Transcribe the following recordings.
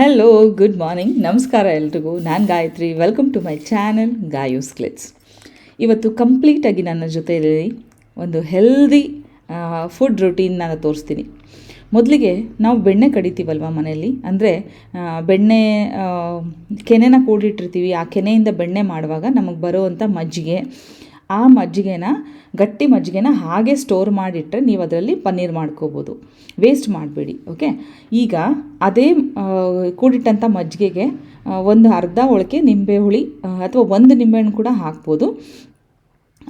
Hello good morning ನಮಸ್ಕಾರ ಎಲ್ರಿಗೂ. ನಾನು Gayathri. Welcome to my channel Gayu's clicks ಇವತ್ತು ಕಂಪ್ಲೀಟಾಗಿ ನನ್ನ ಜೊತೆಯಲ್ಲಿ ಒಂದು ಹೆಲ್ದಿ ಫುಡ್ ರುಟೀನ್ ನಾನು ತೋರಿಸ್ತೀನಿ. ಮೊದಲಿಗೆ ನಾವು ಬೆಣ್ಣೆ ಕಡಿತೀವಲ್ವ ಮನೆಯಲ್ಲಿ? ಅಂದರೆ ಬೆಣ್ಣೆ ಕೆನೆನ ಕೂಡಿಟ್ಟಿರ್ತೀವಿ. ಆ ಕೆನೆಯಿಂದ ಬೆಣ್ಣೆ ಮಾಡುವಾಗ ನಮಗೆ ಬರೋವಂಥ ಮಜ್ಜಿಗೆ ಆ ಮಜ್ಜಿಗೆನ, ಗಟ್ಟಿ ಮಜ್ಜಿಗೆನ ಹಾಗೆ ಸ್ಟೋರ್ ಮಾಡಿಟ್ಟರೆ ನೀವು ಅದರಲ್ಲಿ ಪನ್ನೀರ್ ಮಾಡ್ಕೋಬೋದು. ವೇಸ್ಟ್ ಮಾಡಬೇಡಿ ಓಕೆ ಈಗ ಅದೇ ಕೂಡಿಟ್ಟಂಥ ಮಜ್ಜಿಗೆಗೆ ಒಂದು ಅರ್ಧ ಒಳಕ್ಕೆ ನಿಂಬೆ ಹುಳಿ ಅಥವಾ ಒಂದು ನಿಂಬೆಹಣ್ಣು ಕೂಡ ಹಾಕ್ಬೋದು.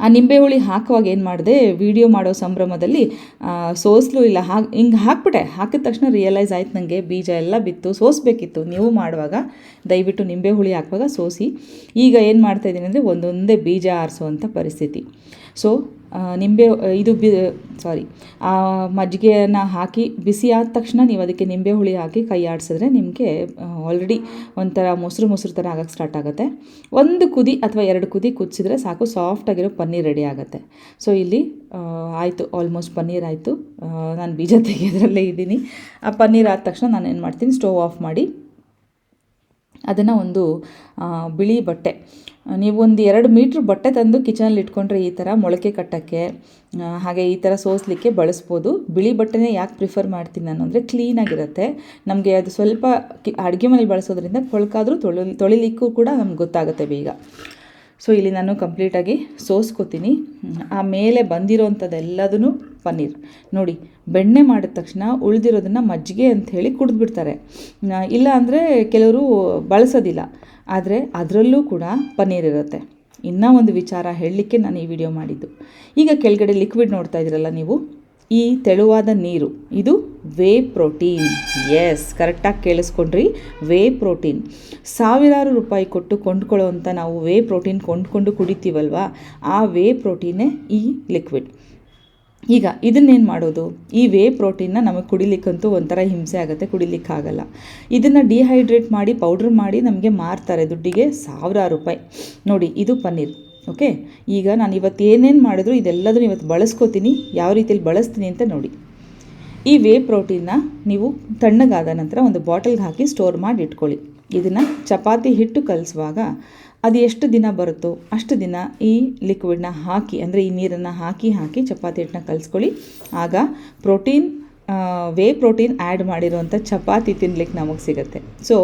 ಆ ನಿಂಬೆ ಹುಳಿ ಹಾಕುವಾಗ ಏನು ಮಾಡಿದೆ ವಿಡಿಯೋ ಮಾಡೋ ಸಂಭ್ರಮದಲ್ಲಿ ಸೋಸಲು ಇಲ್ಲ, ಹಾಗೆ, ಹಿಂಗೆ ಹಾಕ್ಬಿಟ್ಟೆ. ಹಾಕಿದ ತಕ್ಷಣ ರಿಯಲೈಸ್ ಆಯ್ತು ನನಗೆ ಬೀಜ ಎಲ್ಲ ಬಿತ್ತು, ಸೋಸಬೇಕಿತ್ತು. ನೀವು ಮಾಡುವಾಗ, ದಯವಿಟ್ಟು ನಿಂಬೆ ಹುಳಿ ಹಾಕುವಾಗ ಸೋಸಿ. ಈಗ ಏನು ಮಾಡ್ತಾಯಿದ್ದೀನಿ ಅಂದರೆ, ಒಂದೊಂದೇ ಬೀಜ ಆರಿಸುವಂಥ ಪರಿಸ್ಥಿತಿ. ಸೊ ನಿಂಬೆ ಇದು ಬಿ, ಸಾರಿ, ಆ, ಮಜ್ಜಿಗೆಯನ್ನು ಹಾಕಿ ಬಿಸಿ ಆದ ತಕ್ಷಣ ನೀವು ಅದಕ್ಕೆ ನಿಂಬೆ ಹುಳಿ ಹಾಕಿ ಕೈ ಆಡಿಸಿದ್ರೆ ನಿಮಗೆ ಆಲ್ರೆಡಿ ಒಂಥರ ಮೊಸರು ಮೊಸರು ಥರ ಆಗೋಕ್ಕೆ ಸ್ಟಾರ್ಟ್ ಆಗುತ್ತೆ. ಒಂದು ಕುದಿ ಅಥವಾ ಎರಡು ಕುದಿ ಕುದಿಸಿದ್ರೆ ಸಾಕು ಸಾಫ್ಟಾಗಿರೋ ಪನ್ನೀರ್ ರೆಡಿ ಆಗುತ್ತೆ. ಸೊ ಇಲ್ಲಿ ಆಯಿತು ಆಲ್ಮೋಸ್ಟ್ ಪನ್ನೀರ್ ಆಯಿತು. ನಾನು ಬೀಜ ತೆಗೆಯೋದ್ರಲ್ಲೇ ಇದ್ದೀನಿ. ಆ ಪನ್ನೀರ್ ಆದ ತಕ್ಷಣ ನಾನು ಏನು ಮಾಡ್ತೀನಿ ಸ್ಟೋವ್ ಆಫ್ ಮಾಡಿ ಅದನ್ನು ಒಂದು ಬಿಳಿ ಬಟ್ಟೆ ನೀವು ಒಂದು ಎರಡು ಮೀಟ್ರ್ ಬಟ್ಟೆ ತಂದು ಕಿಚನಲ್ಲಿ ಇಟ್ಕೊಂಡ್ರೆ ಈ ಥರ ಮೊಳಕೆ ಕಟ್ಟೋಕ್ಕೆ ಹಾಗೆ ಈ ಥರ ಸೋಸಲಿಕ್ಕೆ ಬಳಸ್ಬೋದು. ಬಿಳಿ ಬಟ್ಟೆನೇ ಯಾಕೆ ಪ್ರಿಫರ್ ಮಾಡ್ತೀನಿ ನಾನು ಅಂದರೆ ಕ್ಲೀನಾಗಿರುತ್ತೆ ನಮಗೆ ಅದು ಸ್ವಲ್ಪ ಕಿ ಅಡುಗೆ ಮನೇಲಿ ಬಳಸೋದ್ರಿಂದ ಕೊಳಕಾದರೂ ತೊಳಿ ತೊಳಿಲಿಕ್ಕೂ ಕೂಡ ನಮ್ಗೆ ಗೊತ್ತಾಗುತ್ತೆ ಬೇಗ. ಸೊ ಇಲ್ಲಿ ನಾನು ಕಂಪ್ಲೀಟಾಗಿ ಸೋಸ್ಕೋತೀನಿ. ಆ ಮೇಲೆ ಬಂದಿರೋವಂಥದ್ದೆಲ್ಲದೂ ಪನ್ನೀರ್. ನೋಡಿ, ಬೆಣ್ಣೆ ಮಾಡಿದ ತಕ್ಷಣ ಉಳಿದಿರೋದನ್ನು ಮಜ್ಜಿಗೆ ಅಂತ ಹೇಳಿ ಕುಡಿದ್ಬಿಡ್ತಾರೆ. ಇಲ್ಲ ಅಂದರೆ ಕೆಲವರು ಬಳಸೋದಿಲ್ಲ. ಆದರೆ ಅದರಲ್ಲೂ ಕೂಡ ಪನ್ನೀರ್ ಇರುತ್ತೆ. ಇನ್ನೂ ಒಂದು ವಿಚಾರ ಹೇಳಲಿಕ್ಕೆ ನಾನು ಈ ವಿಡಿಯೋ ಮಾಡಿದ್ದು. ಈಗ ಕೆಳಗಡೆ ಲಿಕ್ವಿಡ್ ನೋಡ್ತಾ ಇದ್ದೀರಲ್ಲ ನೀವು? ಈ ತೆಳುವಾದ ನೀರು, ಇದು ವೇ ಪ್ರೋಟೀನ್. ಎಸ್ ಕರೆಕ್ಟಾಗಿ ಕೇಳಿಸ್ಕೊಂಡ್ರಿ. Whey protein. ಸಾವಿರಾರು ರೂಪಾಯಿ ಕೊಟ್ಟು ಕೊಂಡ್ಕೊಳ್ಳೋವಂಥ ನಾವು ವೇ ಪ್ರೋಟೀನ್ ಕೊಂಡ್ಕೊಂಡು ಕುಡಿತೀವಲ್ವ? ಆ ವೇ ಪ್ರೋಟೀನೇ ಈ ಲಿಕ್ವಿಡ್. ಈಗ ಇದನ್ನೇನು ಮಾಡೋದು? ಈ ವೇ ಪ್ರೋಟೀನ್ನ ನಮಗೆ ಕುಡಿಲಿಕ್ಕಂತೂ ಒಂಥರ ಹಿಂಸೆ ಆಗುತ್ತೆ, ಕುಡಿಲಿಕ್ಕಾಗಲ್ಲ. ಇದನ್ನು ಡಿಹೈಡ್ರೇಟ್ ಮಾಡಿ, ಪೌಡ್ರ್ ಮಾಡಿ ನಮಗೆ ಮಾರ್ತಾರೆ ದುಡ್ಡಿಗೆ ಸಾವಿರಾರು ರೂಪಾಯಿ. ನೋಡಿ, ಇದು ಪನ್ನೀರ್. ಓಕೆ ಈಗ ನಾನು ಇವತ್ತು ಏನೇನು ಮಾಡಿದ್ರು ಇದೆಲ್ಲದನ್ನು ಇವತ್ತು ಬಳಸ್ಕೋತೀನಿ. ಯಾವ ರೀತಿಯಲ್ಲಿ ಬಳಸ್ತೀನಿ ಅಂತ ನೋಡಿ. ಈ ವೇ ಪ್ರೋಟೀನ್ನ ನೀವು ತಣ್ಣಗಾದ ನಂತರ ಒಂದು ಬಾಟಲ್ಗೆ ಹಾಕಿ ಸ್ಟೋರ್ ಮಾಡಿ ಇಟ್ಕೊಳ್ಳಿ. ಇದನ್ನು ಚಪಾತಿ ಹಿಟ್ಟು ಕಲಿಸುವಾಗ ಅದು ಎಷ್ಟು ದಿನ ಬರುತ್ತೋ ಅಷ್ಟು ದಿನ ಈ ಲಿಕ್ವಿಡ್ನ ಹಾಕಿ, ಅಂದರೆ ಈ ನೀರನ್ನು ಹಾಕಿ ಹಾಕಿ ಚಪಾತಿ ಹಿಟ್ಟನ್ನ ಕಲಿಸ್ಕೊಳ್ಳಿ. ಆಗ ಪ್ರೋಟೀನ್ ವೇ ಪ್ರೋಟೀನ್ ಆ್ಯಡ್ ಮಾಡಿರುವಂಥ ಚಪಾತಿ ತಿನ್ಲಿಕ್ಕೆ ನಮಗೆ ಸಿಗುತ್ತೆ. ಸೊ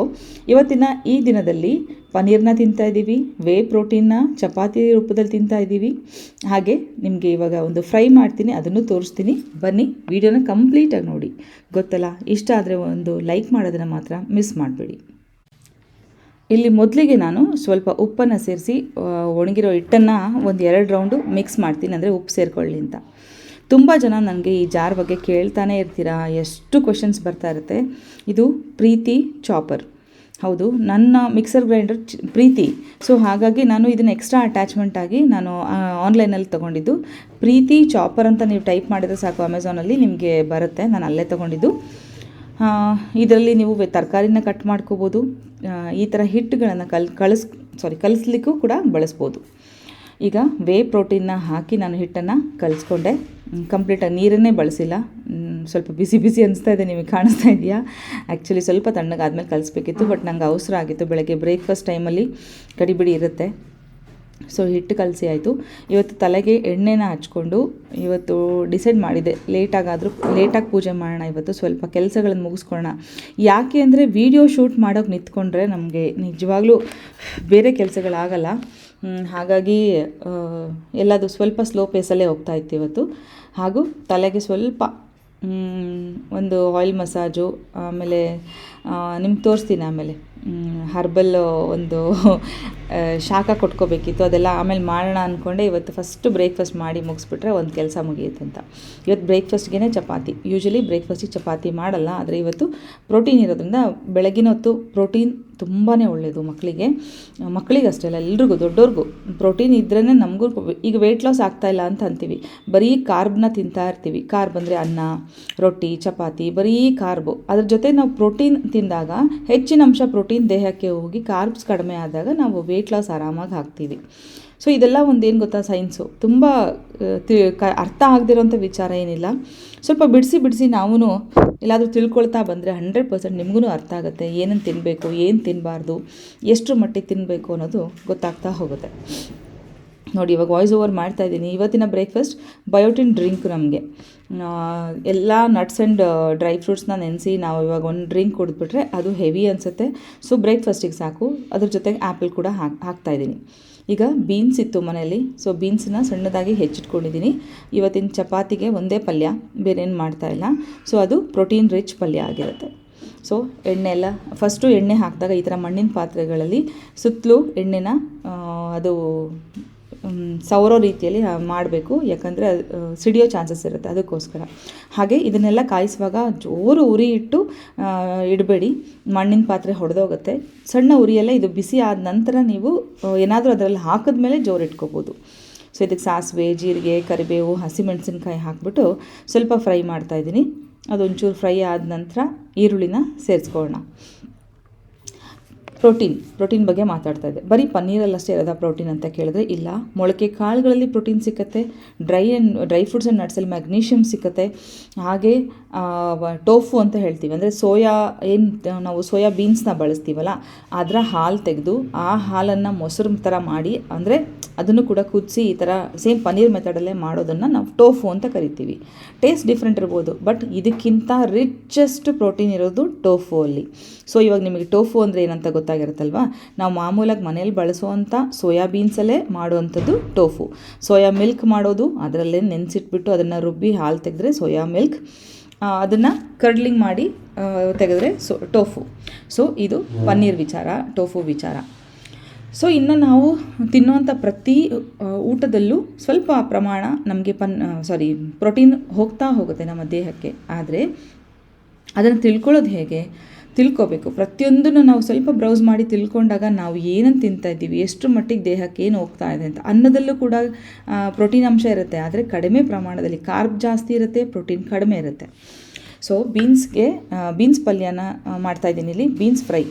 ಇವತ್ತಿನ ಈ ದಿನದಲ್ಲಿ ಪನೀರ್ನ ತಿಂತಾ ಇದ್ದೀವಿ ವೇ ಪ್ರೋಟೀನ್ನ ಚಪಾತಿ ರೂಪದಲ್ಲಿ ತಿಂತಾ ಇದ್ದೀವಿ. ಹಾಗೆ ನಿಮಗೆ ಇವಾಗ ಒಂದು ಫ್ರೈ ಮಾಡ್ತೀನಿ, ಅದನ್ನು ತೋರಿಸ್ತೀನಿ. ಬನ್ನಿ, ವಿಡಿಯೋನ ಕಂಪ್ಲೀಟಾಗಿ ನೋಡಿ. ಗೊತ್ತಲ್ಲ, ಇಷ್ಟ ಆದರೆ ಒಂದು ಲೈಕ್ ಮಾಡೋದನ್ನು ಮಾತ್ರ ಮಿಸ್ ಮಾಡಬೇಡಿ. ಇಲ್ಲಿ ಮೊದಲಿಗೆ ನಾನು ಸ್ವಲ್ಪ ಉಪ್ಪನ್ನು ಸೇರಿಸಿ ಒಣಗಿರೋ ಹಿಟ್ಟನ್ನು ಒಂದು ಎರಡು ರೌಂಡು ಮಿಕ್ಸ್ ಮಾಡ್ತೀನಿ, ಅಂದರೆ ಉಪ್ಪು ಸೇರ್ಕೊಳ್ಳಿ ಅಂತ. ತುಂಬ ಜನ ನನಗೆ ಈ ಜಾರ್ ಬಗ್ಗೆ ಕೇಳ್ತಾನೆ ಇರ್ತೀರಾ? ಎಷ್ಟು ಕ್ವೆಶನ್ಸ್ ಬರ್ತಾ ಇರುತ್ತೆ? ಇದು ಪ್ರೀತಿ ಚಾಪರ್ ಹೌದು, ನನ್ನ ಮಿಕ್ಸರ್ ಗ್ರೈಂಡರ್ ಪ್ರೀತಿ. ಸೊ ಹಾಗಾಗಿ ನಾನು ಇದನ್ನು ಎಕ್ಸ್ಟ್ರಾ ಅಟ್ಯಾಚ್ಮೆಂಟ್ ಆಗಿ ನಾನು ಆನ್ಲೈನಲ್ಲಿ ತೊಗೊಂಡಿದ್ದು. ಪ್ರೀತಿ ಚಾಪರ್ ಅಂತ ನೀವು ಟೈಪ್ ಮಾಡಿದರೆ ಸಾಕು ಅಮೆಝಾನಲ್ಲಿ ನಿಮಗೆ ಬರುತ್ತೆ. ನಾನು ಅಲ್ಲೇ ತೊಗೊಂಡಿದ್ದು. ಇದರಲ್ಲಿ ನೀವು ತರಕಾರಿನ ಕಟ್ ಮಾಡ್ಕೋಬೋದು. ಈ ಥರ ಹಿಟ್ಟುಗಳನ್ನು ಕಲ್, ಕಳಿಸ್ ಸಾರಿ ಕಲಿಸ್ಲಿಕ್ಕೂ ಕೂಡ ಬಳಸ್ಬೋದು. ಈಗ ವೇ ಪ್ರೋಟೀನ್ನ ಹಾಕಿ ನಾನು ಹಿಟ್ಟನ್ನು ಕಲಿಸ್ಕೊಂಡೆ. ಕಂಪ್ಲೀಟಾಗಿ ನೀರನ್ನೇ ಬಳಸಿಲ್ಲ. ಸ್ವಲ್ಪ ಬಿಸಿ ಬಿಸಿ ಅನಿಸ್ತಾ ಇದೆ, ನಿಮಗೆ ಕಾಣಿಸ್ತಾ ಇದೆಯಾ? ಆ್ಯಕ್ಚುಲಿ ಸ್ವಲ್ಪ ತಣ್ಣಗಾದ್ಮೇಲೆ ಕಲಿಸ್ಬೇಕಿತ್ತು ಬಟ್ ನಂಗೆ ಅವಸರ ಆಗಿತ್ತು. ಬೆಳಗ್ಗೆ ಬ್ರೇಕ್ಫಾಸ್ಟ್ ಟೈಮಲ್ಲಿ ಗಡಿಬಿಡಿ ಇರುತ್ತೆ. ಸೊ ಹಿಟ್ಟು ಕಲಸಿ ಆಯಿತು. ಇವತ್ತು ತಲೆಗೆ ಎಣ್ಣೆನ ಹಚ್ಕೊಂಡು ಇವತ್ತು ಡಿಸೈಡ್ ಮಾಡಿದೆ. ಲೇಟಾಗಾದರೂ ಲೇಟಾಗಿ ಪೂಜೆ ಮಾಡೋಣ ಇವತ್ತು. ಸ್ವಲ್ಪ ಕೆಲಸಗಳನ್ನು ಮುಗಿಸ್ಕೊಳ್ಳೋಣ. ಯಾಕೆ ಅಂದರೆ ವೀಡಿಯೋ ಶೂಟ್ ಮಾಡೋಕ್ಕೆ ನಿಂತ್ಕೊಂಡ್ರೆ ನಮಗೆ ನಿಜವಾಗ್ಲೂ ಬೇರೆ ಕೆಲಸಗಳಾಗಲ್ಲ. ಹಾಗಾಗಿ ಎಲ್ಲದು ಸ್ವಲ್ಪ ಸ್ಲೋ ಪೇಸಲ್ಲೇ ಹೋಗ್ತಾ ಇತ್ತು ಇವತ್ತು. ಹಾಗೂ ತಲೆಗೆ ಸ್ವಲ್ಪ ಒಂದು ಆಯಿಲ್ ಮಸಾಜು, ಆಮೇಲೆ ನಿಮ್ಗೆ ತೋರಿಸ್ತೀನಿ ಆಮೇಲೆ. ಹರ್ಬಲ್ ಒಂದು ಶಾಖ ಕೊಟ್ಕೋಬೇಕಿತ್ತು. ಅದೆಲ್ಲ ಆಮೇಲೆ ಮಾಡೋಣ ಅಂದ್ಕೊಂಡೆ ಇವತ್ತು ಫಸ್ಟು ಬ್ರೇಕ್ಫಾಸ್ಟ್ ಮಾಡಿ ಮುಗಿಸ್ಬಿಟ್ರೆ ಒಂದು ಕೆಲಸ ಮುಗಿಯುತ್ತೆ ಅಂತ. ಇವತ್ತು ಬ್ರೇಕ್ಫಾಸ್ಟ್ಗೆ ಚಪಾತಿ. ಯೂಶಲಿ ಬ್ರೇಕ್ಫಾಸ್ಟಿಗೆ ಚಪಾತಿ ಮಾಡಲ್ಲ, ಆದರೆ ಇವತ್ತು ಪ್ರೋಟೀನ್ ಇರೋದ್ರಿಂದ ಬೆಳಗಿನ ಹೊತ್ತು ಪ್ರೋಟೀನ್ ತುಂಬಾ ಒಳ್ಳೆಯದು ಮಕ್ಕಳಿಗೆ ಮಕ್ಕಳಿಗೆ ಅಷ್ಟೇ ಅಲ್ಲ, ಎಲ್ರಿಗೂ ದೊಡ್ಡವ್ರಿಗೂ ಪ್ರೋಟೀನ್ ಇದ್ರೇ ನಮಗೂ ಈಗ ವೆಯ್ಟ್ ಲಾಸ್ ಆಗ್ತಾ ಇಲ್ಲ ಅಂತ ಅಂತೀವಿ. ಬರೀ ಕಾರ್ಬ್ನ ತಿಂತಾ ಇರ್ತೀವಿ. ಕಾರ್ಬ್ ಅಂದರೆ ಅನ್ನ, ರೊಟ್ಟಿ, ಚಪಾತಿ, ಬರೀ ಕಾರ್ಬು ಅದ್ರ ಜೊತೆ ನಾವು ಪ್ರೋಟೀನ್ ತಿಂದಾಗ ಹೆಚ್ಚಿನ ಅಂಶ ಪ್ರೋಟೀನ್ ದೇಹಕ್ಕೆ ಹೋಗಿ ಕಾರ್ಬ್ಸ್ ಕಡಿಮೆ ಆದಾಗ ನಾವು ವೆಯ್ಟ್ ಲಾಸ್ ಆರಾಮಾಗಿ ಹಾಕ್ತೀವಿ ಸೊ ಇದೆಲ್ಲ ಒಂದೇನು ಗೊತ್ತಾ ಸೈನ್ಸು ತುಂಬ ಅರ್ಥ ಆಗದಿರೋಂಥ ವಿಚಾರ ಏನಿಲ್ಲ. ಸ್ವಲ್ಪ ಬಿಡಿಸಿ ಬಿಡಿಸಿ ನಾವೂ ಎಲ್ಲಾದರೂ ತಿಳ್ಕೊಳ್ತಾ ಬಂದರೆ ಹಂಡ್ರೆಡ್ ಪರ್ಸೆಂಟ್ ನಿಮಗೂ ಅರ್ಥ ಆಗುತ್ತೆ. ಏನನ್ನು ತಿನ್ನಬೇಕು ಏನು ತಿನ್ನಬಾರ್ದು ಎಷ್ಟು ಮಟ್ಟಿಗೆ ತಿನ್ನಬೇಕು ಅನ್ನೋದು ಗೊತ್ತಾಗ್ತಾ ಹೋಗುತ್ತೆ. ನೋಡಿ, ಇವಾಗ ವಾಯ್ಸ್ ಓವರ್ ಮಾಡ್ತಾ ಇದ್ದೀನಿ. ಇವತ್ತಿನ ಬ್ರೇಕ್ಫಾಸ್ಟ್ ಬಯೋಟಿನ್ ಡ್ರಿಂಕ್ ನಮಗೆ. ಎಲ್ಲ ನಟ್ಸ್ ಆ್ಯಂಡ್ ಡ್ರೈ ಫ್ರೂಟ್ಸ್ನ ನೆನೆಸಿ ನಾವು ಇವಾಗ ಒಂದು ಡ್ರಿಂಕ್ ಕುಡಿದ್ಬಿಟ್ರೆ ಅದು ಹೆವಿ ಅನಿಸುತ್ತೆ. ಸೊ ಬ್ರೇಕ್ಫಾಸ್ಟಿಗೆ ಸಾಕು. ಅದ್ರ ಜೊತೆಗೆ ಆ್ಯಪಲ್ ಕೂಡ ಹಾಕಿ, ಹಾಕ್ತಾ ಇದ್ದೀನಿ. ಈಗ ಬೀನ್ಸ್ ಇತ್ತು ಮನೆಯಲ್ಲಿ. ಸೊ ಬೀನ್ಸನ್ನ ಸಣ್ಣದಾಗಿ ಹೆಚ್ಚಿಟ್ಕೊಂಡಿದ್ದೀನಿ. ಇವತ್ತಿನ ಚಪಾತಿಗೆ ಒಂದೇ ಪಲ್ಯ ಬೇರೆ ಏನು ಮಾಡ್ತಾ ಇಲ್ಲ. ಸೊ ಅದು ಪ್ರೋಟೀನ್ ರಿಚ್ ಪಲ್ಯ ಆಗಿರುತ್ತೆ. ಸೊ ಎಣ್ಣೆ ಎಲ್ಲ ಫಸ್ಟು ಎಣ್ಣೆ ಹಾಕಿದಾಗ ಈ ಥರ ಮಣ್ಣಿನ ಪಾತ್ರೆಗಳಲ್ಲಿ ಸುತ್ತಲೂ ಎಣ್ಣೆನ ಅದು ಸವರೋ ರೀತಿಯಲ್ಲಿ ಮಾಡಬೇಕು. ಯಾಕಂದರೆ ಸಿಡಿಯೋ ಚಾನ್ಸಸ್ ಇರುತ್ತೆ ಅದಕ್ಕೋಸ್ಕರ. ಹಾಗೆ ಇದನ್ನೆಲ್ಲ ಕಾಯಿಸುವಾಗ ಜೋರು ಉರಿ ಇಟ್ಟು ಇಡಬೇಡಿ. ಮಣ್ಣಿನ ಪಾತ್ರೆ ಹೊಡೆದೋಗುತ್ತೆ. ಸಣ್ಣ ಉರಿಯಲ್ಲೇ ಇದು ಬಿಸಿ ಆದ ನಂತರ ನೀವು ಏನಾದರೂ ಅದರಲ್ಲಿ ಹಾಕಿದ್ಮೇಲೆ ಜೋರು ಇಟ್ಕೋಬೋದು. ಸೊ, ಇದಕ್ಕೆ ಸಾಸಿವೆ, ಜೀರಿಗೆ, ಕರಿಬೇವು, ಹಸಿಮೆಣಸಿನ್ಕಾಯಿ ಹಾಕ್ಬಿಟ್ಟು ಸ್ವಲ್ಪ ಫ್ರೈ ಮಾಡ್ತಾಯಿದ್ದೀನಿ ಅದೊಂಚೂರು ಫ್ರೈ ಆದ ನಂತರ ಈರುಳ್ಳಿನ ಸೇರಿಸ್ಕೊಳ್ಳೋಣ. ಪ್ರೋಟೀನ್ ಪ್ರೋಟೀನ್ ಬಗ್ಗೆ ಮಾತಾಡ್ತಾ ಇದ್ದೆ. ಬರೀ ಪನ್ನೀರಲ್ಲಷ್ಟೇ ಇರೋದ ಪ್ರೋಟೀನ್ ಅಂತ ಕೇಳಿದ್ರೆ ಇಲ್ಲ. ಮೊಳಕೆ ಕಾಳುಗಳಲ್ಲಿ ಪ್ರೋಟೀನ್ ಸಿಕ್ಕತ್ತೆ, dry and dry fruits and ನಟ್ಸಲ್ಲಿ magnesium ಸಿಕ್ಕತ್ತೆ. ಹಾಗೆ ಟೋಫು ಅಂತ ಹೇಳ್ತೀವಿ. ಅಂದರೆ ಸೋಯಾ, ಏನು, ನಾವು ಸೋಯಾ ಬೀನ್ಸ್ನ ಬಳಸ್ತೀವಲ್ಲ, ಅದರ ಹಾಲು ತೆಗೆದು ಆ ಹಾಲನ್ನು ಮೊಸರು ಥರ ಮಾಡಿ, ಅಂದರೆ ಅದನ್ನು ಕೂಡ ಕುದಿಸಿ ಈ ಥರ ಸೇಮ್ ಪನ್ನೀರ್ ಮೆಥಡಲ್ಲೇ ಮಾಡೋದನ್ನು ನಾವು ಟೋಫು ಅಂತ ಕರಿತೀವಿ. ಟೇಸ್ಟ್ ಡಿಫ್ರೆಂಟ್ ಇರ್ಬೋದು ಬಟ್ ಇದಕ್ಕಿಂತ ರಿಚೆಸ್ಟ್ ಪ್ರೋಟೀನ್ ಇರೋದು ಟೋಫು ಅಲ್ಲಿ. ಸೊ ಇವಾಗ ನಿಮಗೆ ಟೋಫು ಅಂದರೆ ಏನಂತ ಗೊತ್ತಾಗಿರುತ್ತಲ್ವಾ? ನಾವು ಮಾಮೂಲಾಗಿ ಮನೇಲಿ ಬಳಸುವಂಥ ಸೋಯಾ ಬೀನ್ಸಲ್ಲೇ ಮಾಡುವಂಥದ್ದು ಟೋಫು. ಸೋಯಾ ಮಿಲ್ಕ್ ಮಾಡೋದು, ಅದರಲ್ಲೇ ನೆನೆಸಿಟ್ಬಿಟ್ಟು ಅದನ್ನು ರುಬ್ಬಿ ಹಾಲು ತೆಗೆದ್ರೆ ಸೋಯಾ ಮಿಲ್ಕ್. ಅದನ್ನು ಕರ್ಡ್ಲಿಂಗ್ ಮಾಡಿ ತೆಗೆದ್ರೆ ಸೊ ಟೋಫು ಸೊ ಇದು ಪನ್ನೀರ್ ವಿಚಾರ ಟೋಫು ವಿಚಾರ. ಸೊ ಇನ್ನು ನಾವು ತಿನ್ನುವಂಥ ಪ್ರತಿ ಊಟದಲ್ಲೂ ಸ್ವಲ್ಪ ಪ್ರಮಾಣ ನಮಗೆ ಪನ್ ಸಾರಿ ಪ್ರೋಟೀನ್ ಹೋಗ್ತಾ ಹೋಗುತ್ತೆ ನಮ್ಮ ದೇಹಕ್ಕೆ. ಆದರೆ ಅದನ್ನು ತಿಳ್ಕೊಳ್ಳೋದು ಹೇಗೆ? ತಿಳ್ಕೊಬೇಕು. ಪ್ರತಿಯೊಂದನ್ನು ನಾವು ಸ್ವಲ್ಪ ಬ್ರೌಸ್ ಮಾಡಿ ತಿಳ್ಕೊಂಡಾಗ ನಾವು ಏನನ್ನು ತಿಂತಾ ಇದ್ದೀವಿ ಎಷ್ಟು ಮಟ್ಟಿಗೆ ದೇಹಕ್ಕೆ ಏನು ಹೋಗ್ತಾ ಇದೆ ಅಂತ. ಅನ್ನದಲ್ಲೂ ಕೂಡ ಪ್ರೋಟೀನ್ ಅಂಶ ಇರುತ್ತೆ, ಆದರೆ ಕಡಿಮೆ ಪ್ರಮಾಣದಲ್ಲಿ ಕಾರ್ಬ್ ಜಾಸ್ತಿ ಇರುತ್ತೆ ಪ್ರೋಟೀನ್ ಕಡಿಮೆ ಇರುತ್ತೆ. ಸೊ ಬೀನ್ಸ್ಗೆ ಬೀನ್ಸ್ ಪಲ್ಯನ ಮಾಡ್ತಾ ಇದ್ದೀನಿ ಇಲ್ಲಿ ಬೀನ್ಸ್ ಫ್ರೈ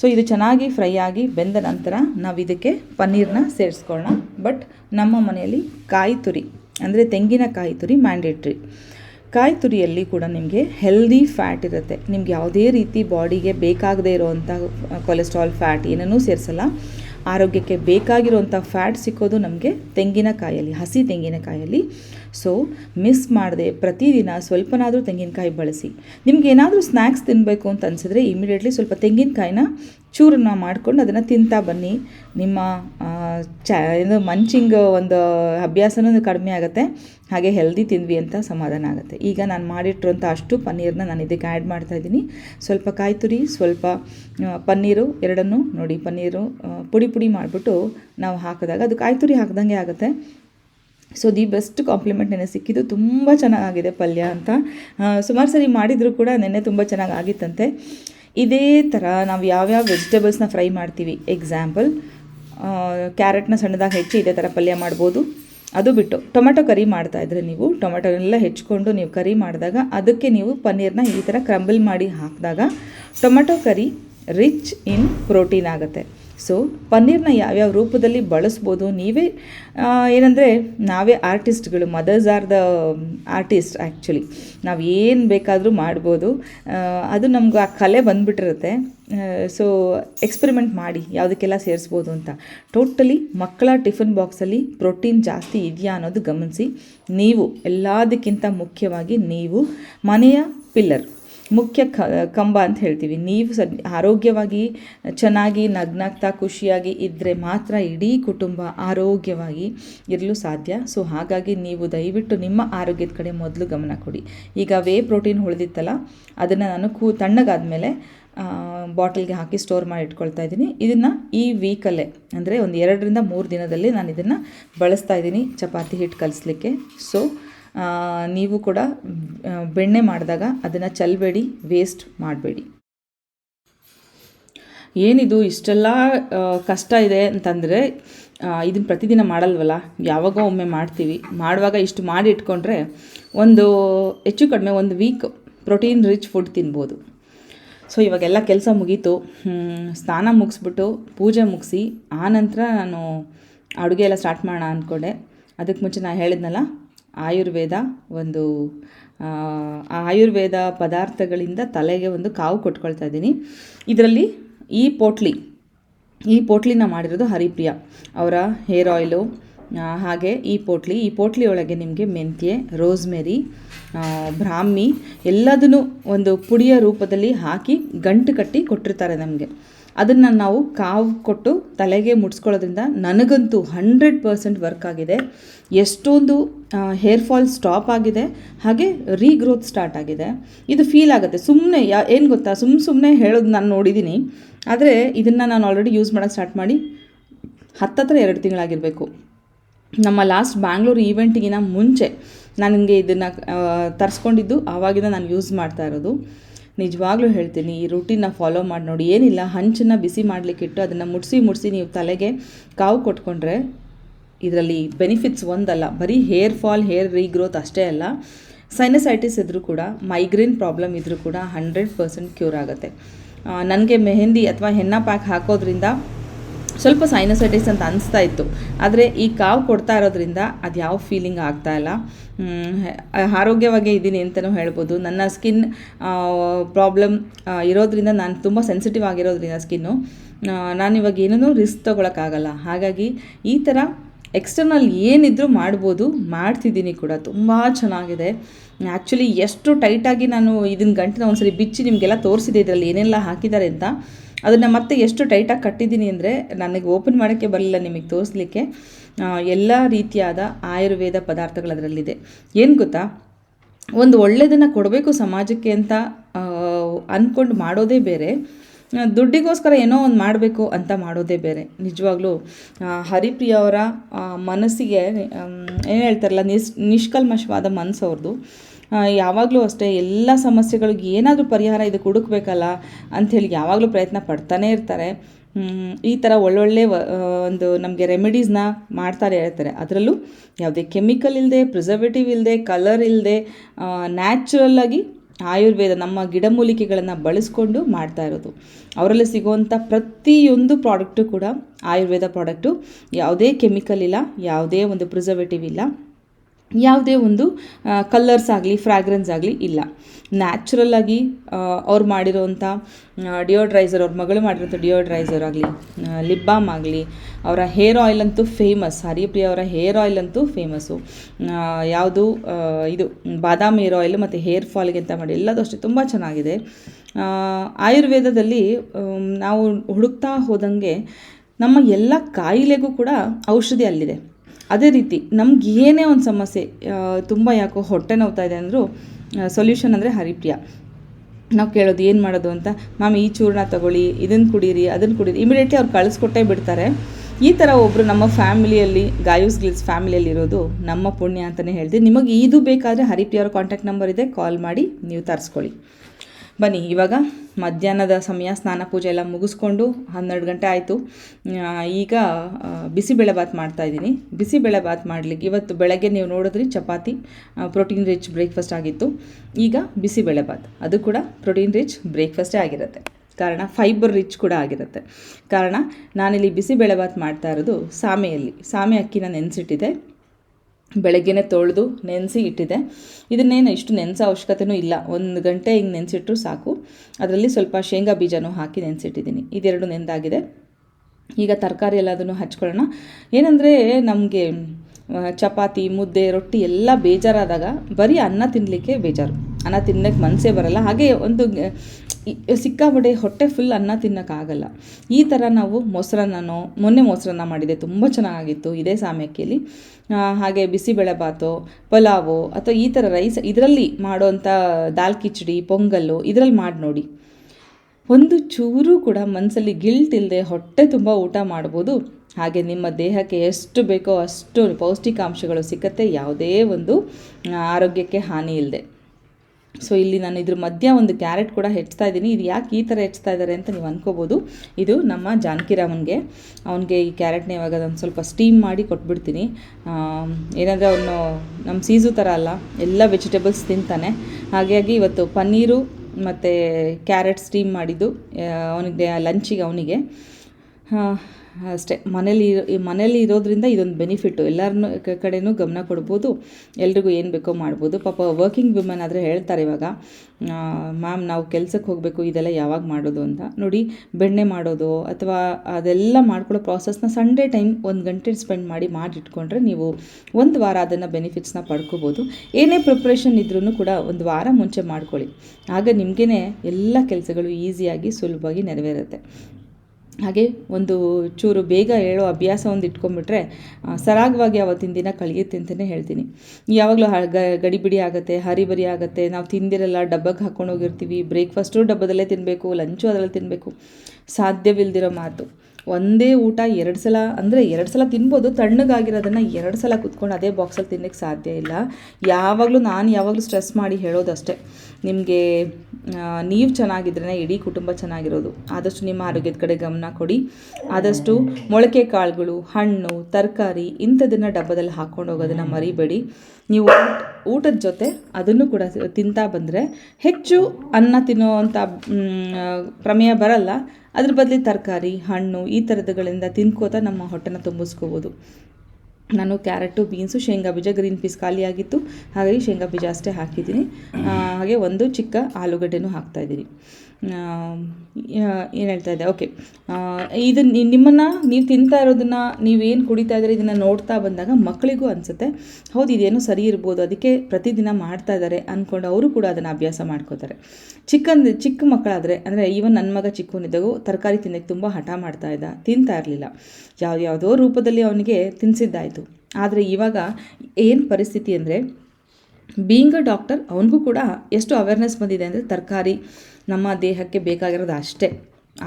ಸೊ ಇದು ಚೆನ್ನಾಗಿ ಫ್ರೈ ಆಗಿ ಬೆಂದ ನಂತರ ನಾವು ಇದಕ್ಕೆ ಪನ್ನೀರನ್ನ ಸೇರಿಸ್ಕೊಳ್ಳೋಣ ಬಟ್ ನಮ್ಮ ಮನೆಯಲ್ಲಿ ಕಾಯಿ ತುರಿ, ಅಂದರೆ ತೆಂಗಿನಕಾಯಿ ತುರಿ ಮ್ಯಾಂಡೇಟ್ರಿ ಕಾಯಿ ತುರಿಯಲ್ಲಿ ಕೂಡ ನಿಮಗೆ ಹೆಲ್ದಿ ಫ್ಯಾಟ್ ಇರುತ್ತೆ. ನಿಮ್ಗೆ ಯಾವುದೇ ರೀತಿ ಬಾಡಿಗೆ ಬೇಕಾಗದೇ ಇರೋವಂಥ ಕೊಲೆಸ್ಟ್ರಾಲ್ ಫ್ಯಾಟ್ ಏನನ್ನೂ ಸೇರಿಸಲ್ಲ. ಆರೋಗ್ಯಕ್ಕೆ ಬೇಕಾಗಿರುವಂಥ ಫ್ಯಾಟ್ ಸಿಕ್ಕೋದು ನಮಗೆ ತೆಂಗಿನಕಾಯಲ್ಲಿ, ಹಸಿ ತೆಂಗಿನಕಾಯಲ್ಲಿ. ಸೊ ಮಿಸ್ ಮಾಡದೆ ಪ್ರತಿದಿನ ಸ್ವಲ್ಪನಾದರೂ ತೆಂಗಿನಕಾಯಿ ಬಳಸಿ. ನಿಮ್ಗೆ ಏನಾದರೂ ಸ್ನ್ಯಾಕ್ಸ್ ತಿನ್ನಬೇಕು ಅಂತ ಅನಿಸಿದ್ರೆ ಇಮಿಡಿಯೇಟ್ಲಿ ಸ್ವಲ್ಪ ತೆಂಗಿನಕಾಯಿನ ಚೂರನ್ನ ಮಾಡ್ಕೊಂಡು ಅದನ್ನು ತಿಂತಾ ಬನ್ನಿ. ನಿಮ್ಮ ಚ, ಇದು ಮಂಚಿಂಗ್ ಒಂದು ಅಭ್ಯಾಸನೂ ಕಡಿಮೆ ಆಗುತ್ತೆ. ಹಾಗೆ ಹೆಲ್ದಿ ತಿಂದ್ವಿ ಅಂತ ಸಮಾಧಾನ ಆಗುತ್ತೆ. ಈಗ ನಾನು ಮಾಡಿಟ್ಟಿರುವಂಥ ಅಷ್ಟು ಪನ್ನೀರನ್ನ ನಾನು ಇದಕ್ಕೆ ಆ್ಯಡ್ ಮಾಡ್ತಾ ಇದ್ದೀನಿ. ಸ್ವಲ್ಪ ಕಾಯಿ ತುರಿ, ಸ್ವಲ್ಪ ಪನ್ನೀರು ಎರಡನ್ನೂ ನೋಡಿ. ಪನ್ನೀರು ಪುಡಿ ಪುಡಿ ಮಾಡಿಬಿಟ್ಟು ನಾವು ಹಾಕಿದಾಗ ಅದು ಕಾಯಿ ತುರಿ ಹಾಕ್ದಂಗೆ ಆಗುತ್ತೆ. ಸೊ ದಿ ಬೆಸ್ಟ್ ಕಾಂಪ್ಲಿಮೆಂಟ್ ನೆನೆ ಸಿಕ್ಕಿದ್ದು ತುಂಬ ಚೆನ್ನಾಗಿದೆ ಪಲ್ಯ ಅಂತ. ಸುಮಾರು ಸರಿ ಮಾಡಿದರೂ ಕೂಡ ನೆನ್ನೆ ತುಂಬ ಚೆನ್ನಾಗಿ ಆಗಿತ್ತಂತೆ. ಇದೇ ಥರ ನಾವು ಯಾವ್ಯಾವ ವೆಜಿಟೇಬಲ್ಸ್ನ ಫ್ರೈ ಮಾಡ್ತೀವಿ. ಎಕ್ಸಾಂಪಲ್ ಕ್ಯಾರೆಟ್ನ ಸಣ್ಣದಾಗಿ ಹೆಚ್ಚಿ ಇದೇ ಥರ ಪಲ್ಯ ಮಾಡ್ಬೋದು. ಅದು ಬಿಟ್ಟು ಟೊಮೆಟೊ ಕರಿ ಮಾಡ್ತಾ ಇದ್ರೆ ನೀವು ಟೊಮೆಟೊನೆಲ್ಲ ಹೆಚ್ಕೊಂಡು ನೀವು ಕರಿ ಮಾಡಿದಾಗ ಅದಕ್ಕೆ ನೀವು ಪನ್ನೀರ್ನ ಈ ಥರ ಕ್ರಂಬಲ್ ಮಾಡಿ ಹಾಕಿದಾಗ tomato curry rich in protein ಆಗುತ್ತೆ. ಸೊ ಪನ್ನೀರ್ನ ಯಾವ್ಯಾವ ರೂಪದಲ್ಲಿ ಬಳಸ್ಬೋದು? ನೀವೇ ಏನಂದರೆ, ನಾವೇ ಆರ್ಟಿಸ್ಟ್ಗಳು mothers are the artist actually ನಾವು ಏನು ಬೇಕಾದರೂ ಮಾಡ್ಬೋದು. ಅದು ನಮ್ಗೆ ಆ ಕಲೆ ಬಂದುಬಿಟ್ಟಿರುತ್ತೆ. ಸೊ ಎಕ್ಸ್ಪೆರಿಮೆಂಟ್ ಮಾಡಿ, ಯಾವುದಕ್ಕೆಲ್ಲ ಸೇರಿಸ್ಬೋದು ಅಂತ. ಟೋಟಲಿ ಮಕ್ಕಳ ಟಿಫಿನ್ ಬಾಕ್ಸಲ್ಲಿ ಪ್ರೋಟೀನ್ ಜಾಸ್ತಿ ಇದೆಯಾ ಅನ್ನೋದು ಗಮನಿಸಿ, ನೀವು ಎಲ್ಲದಕ್ಕಿಂತ ಮುಖ್ಯವಾಗಿ ನೀವು ಮನೆಯ ಪಿಲ್ಲರ್. ಮುಖ್ಯ ಕಂಬ ಅಂತ ಹೇಳ್ತೀವಿ. ನೀವು ಆರೋಗ್ಯವಾಗಿ ಚೆನ್ನಾಗಿ, ನಗ್ನಾಗ್ತಾ, ಖುಷಿಯಾಗಿ ಇದ್ದರೆ ಮಾತ್ರ ಇಡೀ ಕುಟುಂಬ ಆರೋಗ್ಯವಾಗಿ ಇರಲು ಸಾಧ್ಯ. ಸೊ ಹಾಗಾಗಿ ನೀವು ದಯವಿಟ್ಟು ನಿಮ್ಮ ಆರೋಗ್ಯದ ಕಡೆ ಮೊದಲು ಗಮನ ಕೊಡಿ. ಈಗ ವೇ ಪ್ರೋಟೀನ್ ಉಳಿದಿತ್ತಲ್ಲ, ಅದನ್ನು ನಾನು ಕೂ ತಣ್ಣಗಾದ ಮೇಲೆ ಬಾಟಲ್ಗೆ ಹಾಕಿ ಸ್ಟೋರ್ ಮಾಡಿ ಇಟ್ಕೊಳ್ತಾ ಇದ್ದೀನಿ. ಇದನ್ನು ಈ ವೀಕಲ್ಲೇ, ಅಂದರೆ ಒಂದು ಎರಡರಿಂದ ಮೂರು ದಿನದಲ್ಲಿ ನಾನು ಇದನ್ನು ಬಳಸ್ತಾ ಇದ್ದೀನಿ. ಚಪಾತಿ ಹಿಟ್ಟು ಕಲಿಸ್ಲಿಕ್ಕೆ. ಸೊ ನೀವು ಕೂಡ ಬೆಣ್ಣೆ ಮಾಡಿದಾಗ ಅದನ್ನು ಚೆಲ್ಲಬೇಡಿ ವೇಸ್ಟ್ ಮಾಡಬೇಡಿ. ಏನಿದು, ಇಷ್ಟೆಲ್ಲ ಕಷ್ಟ ಇದೆ ಅಂತಂದರೆ ಇದನ್ನು ಪ್ರತಿದಿನ ಮಾಡಲ್ವಲ್ಲ? ಯಾವಾಗೋ ಒಮ್ಮೆ ಮಾಡ್ತೀವಿ? ಮಾಡುವಾಗ ಇಷ್ಟು ಮಾಡಿ ಇಟ್ಕೊಂಡ್ರೆ ಒಂದು, ಹೆಚ್ಚು ಕಡಿಮೆ ಒಂದು ವೀಕ್ ಪ್ರೋಟೀನ್ ರಿಚ್ ಫುಡ್ ತಿನ್ಬೋದು. ಸೊ ಇವಾಗೆಲ್ಲ ಕೆಲಸ ಮುಗೀತು. ಸ್ನಾನ ಮುಗಿಸ್ಬಿಟ್ಟು ಪೂಜೆ ಮುಗಿಸಿ, ಆನಂತರ ನಾನು ಅಡುಗೆ ಎಲ್ಲ ಸ್ಟಾರ್ಟ್ ಮಾಡೋಣ ಅಂದ್ಕೊಂಡೆ ಅದಕ್ಕೆ ಮುಂಚೆ ನಾನು ಹೇಳಿದ್ನಲ್ಲ ಆಯುರ್ವೇದ ಒಂದು ಆಯುರ್ವೇದ ಪದಾರ್ಥಗಳಿಂದ ತಲೆಗೆ ಒಂದು ಕಾವು ಕೊಟ್ಕೊಳ್ತಾ ಇದ್ದೀನಿ. ಇದರಲ್ಲಿ ಈ ಪೋಟ್ಲಿ, ಈ ಪೋಟ್ಲಿನ ಮಾಡಿರೋದು ಹರಿಪ್ರಿಯ ಅವರ ಹೇರ್ ಆಯಿಲು ಹಾಗೆ ಈ ಪೋಟ್ಲಿ ಈ ಪೋಟ್ಲಿ ಒಳಗೆ ನಿಮಗೆ ಮೆಂತ್ಯೆ, ರೋಸ್ಮೆರಿ ಬ್ರಾಹ್ಮಿ ಎಲ್ಲದನ್ನು ಒಂದು ಪುಡಿಯ ರೂಪದಲ್ಲಿ ಹಾಕಿ ಗಂಟು ಕಟ್ಟಿ ಕೊಟ್ಟಿರ್ತಾರೆ ನಮಗೆ. ಅದನ್ನು ನಾವು ಕಾವು ಕೊಟ್ಟು ತಲೆಗೆ ಮುಡಿಸ್ಕೊಳ್ಳೋದ್ರಿಂದ ನನಗಂತೂ ಹಂಡ್ರೆಡ್ ಪರ್ಸೆಂಟ್ ವರ್ಕ್ ಆಗಿದೆ. ಎಷ್ಟೊಂದು ಹೇರ್ ಫಾಲ್ ಸ್ಟಾಪ್ ಆಗಿದೆ, ಹಾಗೆ ರೀಗ್ರೋತ್ ಸ್ಟಾರ್ಟ್ ಆಗಿದೆ. ಇದು ಫೀಲ್ ಆಗುತ್ತೆ. ಸುಮ್ಮನೆ ಯಾ, ಏನು ಗೊತ್ತಾ? ಸುಮ್ಮ ಸುಮ್ಮನೆ ಹೇಳೋದು ನಾನು ನೋಡಿದ್ದೀನಿ ಆದರೆ ಇದನ್ನು ನಾನು ಆಲ್ರೆಡಿ ಯೂಸ್ ಮಾಡೋಕ್ಕೆ ಸ್ಟಾರ್ಟ್ ಮಾಡಿ ಹತ್ತತ್ರ ಎರಡು ತಿಂಗಳಾಗಿರಬೇಕು. ನಮ್ಮ ಲಾಸ್ಟ್ ಬ್ಯಾಂಗ್ಳೂರು ಈವೆಂಟಿಗಿನ ಮುಂಚೆ ನನಗೆ ಇದನ್ನು ತರಿಸ್ಕೊಂಡಿದ್ದು, ಆವಾಗಿಂದ ನಾನು ಯೂಸ್ ಮಾಡ್ತಾ ಇರೋದು. ನಿಜವಾಗ್ಲೂ ಹೇಳ್ತೀನಿ, ಈ ರೂಟೀನ್ನ ಫಾಲೋ ಮಾಡಿ ನೋಡಿ. ಏನಿಲ್ಲ, ಹಂಚನ್ನು ಬಿಸಿ ಮಾಡಲಿಕ್ಕಿಟ್ಟು ಅದನ್ನು ಮುಡಿಸಿ ಮುಡಿಸಿ ನೀವು ತಲೆಗೆ ಕಾವು ಕೊಟ್ಕೊಂಡ್ರೆ ಇದರಲ್ಲಿ ಬೆನಿಫಿಟ್ಸ್ ಒಂದಲ್ಲ. ಬರೀ ಹೇರ್ ಫಾಲ್ ಹೇರ್ ರೀಗ್ರೋತ್ ಅಷ್ಟೇ ಅಲ್ಲ ಸೈನಸೈಟಿಸ್ ಇದ್ದರೂ ಕೂಡ ಮೈಗ್ರೇನ್ ಪ್ರಾಬ್ಲಮ್ ಇದ್ದರೂ ಕೂಡ ಹಂಡ್ರೆಡ್ ಪರ್ಸೆಂಟ್ ಕ್ಯೂರ್ ಆಗುತ್ತೆ. ನನಗೆ ಮೆಹಂದಿ ಅಥವಾ ಹೆನ್ನ ಪ್ಯಾಕ್ ಹಾಕೋದ್ರಿಂದ ಸ್ವಲ್ಪ ಸೈನಸೈಟಿಸ್ ಅಂತ ಅನಿಸ್ತಾ ಇತ್ತು. ಆದರೆ ಈ ಕಾವು ಕೊಡ್ತಾ ಇರೋದ್ರಿಂದ ಅದು ಯಾವ ಫೀಲಿಂಗ್ ಆಗ್ತಾ ಇಲ್ಲ. ಆರೋಗ್ಯವಾಗೇ ಇದ್ದೀನಿ ಅಂತಲೂ ಹೇಳ್ಬೋದು. ನನ್ನ ಸ್ಕಿನ್ ಪ್ರಾಬ್ಲಮ್ ಇರೋದ್ರಿಂದ ನಾನು ತುಂಬ ಸೆನ್ಸಿಟಿವ್ ಆಗಿರೋದ್ರಿಂದ ಸ್ಕಿನ್ನು ನಾನು ಇವಾಗ ಏನೂ ರಿಸ್ಕ್ ತೊಗೊಳಕ್ಕಾಗಲ್ಲ. ಹಾಗಾಗಿ ಈ ಥರ ಎಕ್ಸ್ಟರ್ನಲ್ ಏನಿದ್ರೂ ಮಾಡ್ಬೋದು. ಮಾಡ್ತಿದ್ದೀನಿ ಕೂಡ. ತುಂಬ ಚೆನ್ನಾಗಿದೆ. ಆ್ಯಕ್ಚುಲಿ ಎಷ್ಟು ಟೈಟಾಗಿ ನಾನು ಇದನ್ನ ಗಂಟಿನ ಒಂದ್ಸರಿ ಬಿಚ್ಚಿ ನಿಮಗೆಲ್ಲ ತೋರಿಸಿದೆ, ಇದರಲ್ಲಿ ಏನೆಲ್ಲ ಹಾಕಿದ್ದಾರೆ ಅಂತ. ಅದನ್ನು ಮತ್ತೆ ಎಷ್ಟು ಟೈಟಾಗಿ ಕಟ್ಟಿದ್ದೀನಿ ಅಂದರೆ ನನಗೆ ಓಪನ್ ಮಾಡೋಕ್ಕೆ ಬರಲಿಲ್ಲ ನಿಮಗೆ ತೋರಿಸ್ಲಿಕ್ಕೆ. ಎಲ್ಲ ರೀತಿಯಾದ ಆಯುರ್ವೇದ ಪದಾರ್ಥಗಳು ಅದರಲ್ಲಿದೆ ಏನು ಗೊತ್ತಾ? ಒಂದು ಒಳ್ಳೆಯದನ್ನು ಕೊಡಬೇಕು ಸಮಾಜಕ್ಕೆ ಅಂತ ಅಂದ್ಕೊಂಡು ಮಾಡೋದೇ ಬೇರೆ. ದುಡ್ಡಿಗೋಸ್ಕರ ಏನೋ ಒಂದು ಮಾಡಬೇಕು ಅಂತ ಮಾಡೋದೇ ಬೇರೆ. ನಿಜವಾಗ್ಲೂ ಹರಿಪ್ರಿಯ ಅವರ ಮನಸ್ಸಿಗೆ ಏನು ಹೇಳ್ತಾರಲ್ಲ, ನಿಸ್, ನಿಷ್ಕಲ್ಮಶವಾದ ಮನಸ್ಸು ಅವ್ರದ್ದು ಯಾವಾಗಲೂ ಅಷ್ಟೇ ಎಲ್ಲ ಸಮಸ್ಯೆಗಳಿಗೆ ಏನಾದರೂ ಪರಿಹಾರ ಇದಕ್ಕೆ ಹುಡುಕ್ಬೇಕಲ್ಲ ಅಂಥೇಳಿ ಯಾವಾಗಲೂ ಪ್ರಯತ್ನ ಪಡ್ತಾನೇ ಇರ್ತಾರೆ. ಈ ಥರ ಒಳ್ಳೊಳ್ಳೆ ಒಂದು ನಮಗೆ ರೆಮಿಡೀಸ್ನ ಮಾಡ್ತಾರೆ ಇರ್ತಾರೆ ಅದರಲ್ಲೂ ಯಾವುದೇ ಕೆಮಿಕಲ್ ಇಲ್ಲದೆ ಪ್ರಿಸರ್ವೇಟಿವ್ ಇಲ್ಲದೆ ಕಲರ್ ಇಲ್ಲದೆ ನ್ಯಾಚುರಲ್ಲಾಗಿ ಆಯುರ್ವೇದ ನಮ್ಮ ಗಿಡಮೂಲಿಕೆಗಳನ್ನು ಬಳಸ್ಕೊಂಡು ಮಾಡ್ತಾ ಇರೋದು. ಅವರಲ್ಲಿ ಸಿಗುವಂಥ ಪ್ರತಿಯೊಂದು ಪ್ರಾಡಕ್ಟು ಕೂಡ ಆಯುರ್ವೇದ ಪ್ರಾಡಕ್ಟು ಯಾವುದೇ ಕೆಮಿಕಲ್ ಇಲ್ಲ, ಯಾವುದೇ ಒಂದು ಪ್ರಿಸರ್ವೇಟಿವ್ ಇಲ್ಲ. ಯಾವುದೇ ಒಂದು ಕಲ್ಲರ್ಸ್ ಆಗಲಿ ಫ್ರ್ಯಾಗ್ರೆನ್ಸ್ ಆಗಲಿ ಇಲ್ಲ. ನ್ಯಾಚುರಲ್ಲಾಗಿ ಅವ್ರು ಮಾಡಿರೋವಂಥ ಡಿಯೋಡ್ರೈಸರ್ ಅವ್ರ ಮಗಳು ಮಾಡಿರೋಂಥ ಡಿಯೋಡ್ರೈಸರ್ ಆಗಲಿ ಲಿಪ್ ಬಾಮ್ ಆಗಲಿ, ಅವರ ಹೇರ್ ಆಯಿಲ್ ಅಂತೂ ಫೇಮಸ್ ಹರಿಪ್ರಿಯ ಅವರ ಹೇರ್ ಆಯಿಲ್ ಅಂತೂ ಫೇಮಸ್ಸು ಯಾವುದು ಇದು, ಬಾದಾಮಿ ಹೇರ್ ಆಯಿಲ್ ಮತ್ತು ಹೇರ್ ಫಾಲ್ಗೆ ಅಂತ ಮಾಡಿ ಎಲ್ಲದೂ ಅಷ್ಟೇ ತುಂಬ ಚೆನ್ನಾಗಿದೆ. ಆಯುರ್ವೇದದಲ್ಲಿ ನಾವು ಹುಡುಕ್ತಾ ಹೋದಂಗೆ ನಮ್ಮ ಎಲ್ಲ ಕಾಯಿಲೆಗೂ ಕೂಡ ಔಷಧಿ ಅಲ್ಲಿದೆ. ಅದೇ ರೀತಿ ನಮ್ಗೆ ಏನೇ ಒಂದು ಸಮಸ್ಯೆ ತುಂಬ ಯಾಕೋ ಹೊಟ್ಟೆ ನೋವ್ತಾ ಇದೆ ಅಂದರೂ ಸೊಲ್ಯೂಷನ್ ಅಂದರೆ ಹರಿಪ್ರಿಯ. ನಾವು ಕೇಳೋದು ಏನು ಮಾಡೋದು ಅಂತ ಮ್ಯಾಮ್ ಈ ಚೂರ್ಣ ತಗೊಳ್ಳಿ ಇದನ್ನು ಕುಡೀರಿ ಅದನ್ನು ಕುಡೀರಿ. ಇಮಿಡಿಯೇಟ್ಲಿ ಅವ್ರು ಕಳಿಸ್ಕೊಟ್ಟೇ ಬಿಡ್ತಾರೆ. ಈ ಥರ ಒಬ್ಬರು ನಮ್ಮ ಫ್ಯಾಮಿಲಿಯಲ್ಲಿ, ಗಾಯೂಸ್ ಗಿಲ್ಸ್ ಫ್ಯಾಮಿಲಿಯಲ್ಲಿ ಇರೋದು ನಮ್ಮ ಪುಣ್ಯ ಅಂತಲೇ ಹೇಳ್ತೀವಿ ನಿಮಗೆ ಇದು ಬೇಕಾದರೆ ಹರಿಪ್ರಿಯ ಅವ್ರ ಕಾಂಟ್ಯಾಕ್ಟ್ ನಂಬರ್ ಇದೆ, ಕಾಲ್ ಮಾಡಿ, ನೀವು ತರಿಸ್ಕೊಳ್ಳಿ. ಬನ್ನಿ, ಇವಾಗ ಮಧ್ಯಾಹ್ನದ ಸಮಯ ಸ್ನಾನ ಪೂಜೆ ಎಲ್ಲ ಮುಗಿಸ್ಕೊಂಡು ಹನ್ನೆರಡು ಗಂಟೆ ಆಯಿತು. ಈಗ ಬಿಸಿಬೇಳೆಬಾತ್ ಮಾಡ್ತಾ ಇದ್ದೀನಿ. ಬಿಸಿಬೇಳೆ ಬಾತ್ ಮಾಡಲಿಕ್ಕೆ ಇವತ್ತು ಬೆಳಗ್ಗೆ ನೀವು ನೋಡಿದ್ರಿ ಚಪಾತಿ ಪ್ರೋಟೀನ್ ರಿಚ್ ಬ್ರೇಕ್ಫಾಸ್ಟ್ ಆಗಿತ್ತು. ಈಗ ಬಿಸಿಬೇಳೆಬಾತ್ ಅದು ಕೂಡ ಪ್ರೋಟೀನ್ ರಿಚ್ ಬ್ರೇಕ್ಫಾಸ್ಟೇ ಆಗಿರುತ್ತೆ. ಕಾರಣ ಫೈಬರ್ ರಿಚ್ ಕೂಡ ಆಗಿರುತ್ತೆ. ಕಾರಣ ನಾನಿಲ್ಲಿ ಬಿಸಿಬೇಳೆಬಾತ್ ಮಾಡ್ತಾ ಇರೋದು ಸಾಮೆಯಲ್ಲಿ. ಸಾಮೆ ಅಕ್ಕಿನ ನೆನೆಸಿಟ್ಟಿದೆ. ಬೆಳಗ್ಗೆನೇ ತೊಳೆದು ನೆನೆಸಿ ಇಟ್ಟಿದೆ. ಇದನ್ನೇನು ಇಷ್ಟು ನೆನೆಸೋ ಅವಶ್ಯಕತೆಯೂ ಇಲ್ಲ. ಒಂದು ಗಂಟೆ ಹಿಂಗೆ ನೆನೆಸಿಟ್ರು ಸಾಕು. ಅದರಲ್ಲಿ ಸ್ವಲ್ಪ ಶೇಂಗಾ ಬೀಜನೂ ಹಾಕಿ ನೆನೆಸಿಟ್ಟಿದ್ದೀನಿ. ಇದೆರಡು ನೆಂದಾಗಿದೆ. ಈಗ ತರಕಾರಿ ಎಲ್ಲದನ್ನು ಹಚ್ಕೊಳ್ಳೋಣ. ಏನಂದರೆ ನಮಗೆ ಚಪಾತಿ, ಮುದ್ದೆ, ರೊಟ್ಟಿ ಎಲ್ಲ ಬೇಜಾರಾದಾಗ ಬರೀ ಅನ್ನ ತಿನ್ನಲಿಕ್ಕೆ ಬೇಜಾರು. ಅನ್ನ ತಿನ್ನಕ್ಕೆ ಮನಸ್ಸೇ ಬರಲ್ಲ. ಹಾಗೆ ಒಂದು ಸಿಕ್ಕಾಪಟ್ಟೆ ಹೊಟ್ಟೆ ಫುಲ್ ಅನ್ನ ತಿನ್ನೋಕ್ಕಾಗಲ್ಲ. ಈ ಥರ ನಾವು ಮೊಸರನ್ನನೋ, ಮೊನ್ನೆ ಮೊಸರನ್ನ ಮಾಡಿದೆ, ತುಂಬ ಚೆನ್ನಾಗಿತ್ತು, ಇದೇ ಸಾಮ್ಯಕ್ಕಿಯಲ್ಲಿ ಹಾಗೆ ಬಿಸಿಬೇಳೆಬಾತು ಪಲಾವು, ಅಥವಾ ಈ ಥರ ರೈಸ್, ಇದರಲ್ಲಿ ಮಾಡುವಂಥ ದಾಲ್ ಕಿಚಡಿ, ಪೊಂಗಲ್ಲು, ಇದರಲ್ಲಿ ಮಾಡಿ ನೋಡಿ. ಒಂದು ಚೂರು ಕೂಡ ಮನಸ್ಸಲ್ಲಿ ಗಿಲ್ಟ್ ಇಲ್ಲದೆ ಹೊಟ್ಟೆ ತುಂಬ ಊಟ ಮಾಡ್ಬೋದು. ಹಾಗೆ ನಿಮ್ಮ ದೇಹಕ್ಕೆ ಎಷ್ಟು ಬೇಕೋ ಅಷ್ಟು ಪೌಷ್ಟಿಕಾಂಶಗಳು ಸಿಕ್ಕತ್ತೆ. ಯಾವುದೇ ಒಂದು ಆರೋಗ್ಯಕ್ಕೆ ಹಾನಿ ಇಲ್ಲದೆ ಸೊ ಇಲ್ಲಿ ನಾನು ಇದ್ರ ಮಧ್ಯ ಒಂದು ಕ್ಯಾರೆಟ್ ಕೂಡ ಹೆಚ್ಚ್ತಾ ಇದ್ದೀನಿ. ಇದು ಯಾಕೆ ಈ ಥರ ಹೆಚ್ಚ್ತಾ ಇದ್ದಾರೆ ಅಂತ ನೀವು ಅನ್ಕೋಬೋದು. ಇದು ನಮ್ಮ ಜಾನಕಿರಾಮನ್ಗೆ ಅವನಿಗೆ ಈ ಕ್ಯಾರೆಟ್ನ ಇವಾಗ ನಾನು ಸ್ವಲ್ಪ ಸ್ಟೀಮ್ ಮಾಡಿ ಕೊಟ್ಬಿಡ್ತೀನಿ. ಏನಂದರೆ ಅವನು ನಮ್ಮ ಸೀಸು ಥರ ಅಲ್ಲ, ಎಲ್ಲ ವೆಜಿಟೇಬಲ್ಸ್ ತಿಂತಾನೆ. ಹಾಗಾಗಿ ಇವತ್ತು ಪನ್ನೀರು ಮತ್ತು ಕ್ಯಾರೆಟ್ ಸ್ಟೀಮ್ ಮಾಡಿದ್ದು ಅವನಿಗೆ ಲಂಚಿಗೆ ಅವನಿಗೆ. ಅಷ್ಟೇ, ಮನೇಲಿ ಇರೋ- ಮನೇಲಿ ಇರೋದ್ರಿಂದ ಇದೊಂದು ಬೆನಿಫಿಟ್ಟು ಎಲ್ಲರನ್ನೂ ಕಡೆನೂ ಗಮನ ಕೊಡ್ಬೋದು, ಎಲ್ರಿಗೂ ಏನು ಬೇಕೋ ಮಾಡ್ಬೋದು. ಪಾಪ ವರ್ಕಿಂಗ್ ವುಮೆನ್ ಆದರೆ ಹೇಳ್ತಾರೆ ಇವಾಗ ಮ್ಯಾಮ್, ನಾವು ಕೆಲಸಕ್ಕೆ ಹೋಗಬೇಕು, ಇದೆಲ್ಲ ಯಾವಾಗ ಮಾಡೋದು ಅಂತ. ನೋಡಿ, ಬೆಣ್ಣೆ ಮಾಡೋದು ಅಥವಾ ಅದೆಲ್ಲ ಮಾಡ್ಕೊಳ್ಳೋ ಪ್ರಾಸೆಸ್ನ ಸಂಡೇ ಟೈಮ್ ಒಂದು ಗಂಟೆ ಸ್ಪೆಂಡ್ ಮಾಡಿ ಮಾಡಿಟ್ಕೊಂಡ್ರೆ ನೀವು ಒಂದು ವಾರ ಅದನ್ನು ಬೆನಿಫಿಟ್ಸ್ನ ಪಡ್ಕೋಬೋದು. ಏನೇ ಪ್ರಿಪ್ರೇಷನ್ ಇದ್ರೂ ಕೂಡ ಒಂದು ವಾರ ಮುಂಚೆ ಮಾಡ್ಕೊಳ್ಳಿ. ಆಗ ನಿಮಗೇ ಎಲ್ಲ ಕೆಲಸಗಳು ಈಸಿಯಾಗಿ ಸುಲಭವಾಗಿ ನೆರವೇರುತ್ತೆ. ಹಾಗೆ ಒಂದು ಚೂರು ಬೇಗ ಹೇಳೋ ಅಭ್ಯಾಸ ಒಂದು ಇಟ್ಕೊಂಡ್ಬಿಟ್ರೆ ಸರಾಗವಾಗಿ ಅವತ್ತಿನ ದಿನ ಕಳೆಯುತ್ತೆ ಅಂತಲೇ ಹೇಳ್ತೀನಿ. ಯಾವಾಗಲೂ ಗಡಿಬಿಡಿ ಆಗುತ್ತೆ, ಹರಿಬರಿ ಆಗುತ್ತೆ, ನಾವು ತಿಂದಿರಲ್ಲ, ಡಬ್ಬಕ್ಕೆ ಹಾಕ್ಕೊಂಡು ಹೋಗಿರ್ತೀವಿ, ಬ್ರೇಕ್ಫಾಸ್ಟು ಡಬ್ಬದಲ್ಲೇ ತಿನ್ನಬೇಕು ಲಂಚು ಅದರಲ್ಲಿ ತಿನ್ನಬೇಕು ಸಾಧ್ಯವಿಲ್ಲದಿರೋ ಮಾತು. ಒಂದೇ ಊಟ ಎರಡು ಸಲ, ಅಂದರೆ ಎರಡು ಸಲ ತಿನ್ಬೋದು, ತಣ್ಣಗಾಗಿರೋದನ್ನು ಎರಡು ಸಲ ಕುತ್ಕೊಂಡು ಅದೇ ಬಾಕ್ಸಲ್ಲಿ ತಿನ್ನೋಕ್ಕೆ ಸಾಧ್ಯ ಇಲ್ಲ. ಯಾವಾಗಲೂ ನಾನು ಯಾವಾಗಲೂ ಸ್ಟ್ರೆಸ್ ಮಾಡಿ ಹೇಳೋದಷ್ಟೇ. ನಿಮಗೆ ನೀವು ಚೆನ್ನಾಗಿದ್ರೇ ಇಡೀ ಕುಟುಂಬ ಚೆನ್ನಾಗಿರೋದು. ಆದಷ್ಟು ನಿಮ್ಮ ಆರೋಗ್ಯದ ಕಡೆ ಗಮನ ಕೊಡಿ. ಆದಷ್ಟು ಮೊಳಕೆ ಕಾಳುಗಳು, ಹಣ್ಣು, ತರಕಾರಿ ಇಂಥದನ್ನು ಡಬ್ಬದಲ್ಲಿ ಹಾಕ್ಕೊಂಡು ಹೋಗೋದನ್ನು ಮರಿಬೇಡಿ. ನೀವು ಊಟದ ಜೊತೆ ಅದನ್ನು ಕೂಡ ತಿಂತಾ ಬಂದರೆ ಹೆಚ್ಚು ಅನ್ನ ತಿನ್ನುವಂಥ ಪ್ರಮೇಯ ಬರಲ್ಲ. ಅದ್ರ ಬದಲಿ ತರಕಾರಿ, ಹಣ್ಣು ಈ ಥರದ್ಗಳಿಂದ ತಿನ್ಕೋತಾ ನಮ್ಮ ಹೊಟ್ಟೆನ ತುಂಬಿಸ್ಕೋಬೋದು. ನಾನು ಕ್ಯಾರೆಟು, ಬೀನ್ಸು, ಶೇಂಗಾ ಬೀಜ, ಗ್ರೀನ್ ಪೀಸ್ ಖಾಲಿಯಾಗಿತ್ತು ಹಾಗಾಗಿ ಶೇಂಗಾ ಬೀಜ ಅಷ್ಟೇ ಹಾಕಿದ್ದೀನಿ. ಹಾಗೆ ಒಂದು ಚಿಕ್ಕ ಆಲೂಗಡ್ಡೆನೂ ಹಾಕ್ತಾಯಿದ್ದೀನಿ ಏನು ಹೇಳ್ತಾ ಇದ್ದೆ? ಓಕೆ ಇದು ನಿಮ್ಮನ್ನು ನೀವು ತಿಂತಾ ಇರೋದನ್ನು ನೀವೇನು ಕುಡಿತಾ ಇದ್ದಾರೆ, ಇದನ್ನು ನೋಡ್ತಾ ಬಂದಾಗ ಮಕ್ಕಳಿಗೂ ಅನಿಸುತ್ತೆ. ಹೌದು, ಇದೇನು ಸರಿ ಇರ್ಬೋದು, ಅದಕ್ಕೆ ಪ್ರತಿದಿನ ಮಾಡ್ತಾ ಇದ್ದಾರೆ ಅಂದ್ಕೊಂಡು ಅವರು ಕೂಡ ಅದನ್ನು ಅಭ್ಯಾಸ ಮಾಡ್ಕೋತಾರೆ. ಚಿಕ್ಕಂದು, ಚಿಕ್ಕ ಮಕ್ಕಳಾದರೆ, ಅಂದರೆ ಈವನ್ ನನ್ನ ಮಗ ಚಿಕ್ಕವನಿದ್ದಾಗೂ ತರಕಾರಿ ತಿನ್ನೋಕ್ಕೆ ತುಂಬ ಹಠ ಮಾಡ್ತಾ ಇದ್ದ, ತಿಂತಾ ಇರಲಿಲ್ಲ. ಯಾವುದ್ಯಾವುದೋ ರೂಪದಲ್ಲಿ ಅವನಿಗೆ ತಿನ್ನಿಸಿದ್ದಾಯಿತು ಆದರೆ ಇವಾಗ ಏನು ಪರಿಸ್ಥಿತಿ ಅಂದರೆ ಬೀಯಿಂಗ್ ಅ ಡಾಕ್ಟರ್ ಅವನಿಗೂ ಕೂಡ ಎಷ್ಟು ಅವೇರ್ನೆಸ್ ಬಂದಿದೆ ಅಂದರೆ ತರಕಾರಿ ನಮ್ಮ ದೇಹಕ್ಕೆ ಬೇಕಾಗಿರೋದು ಅಷ್ಟೇ.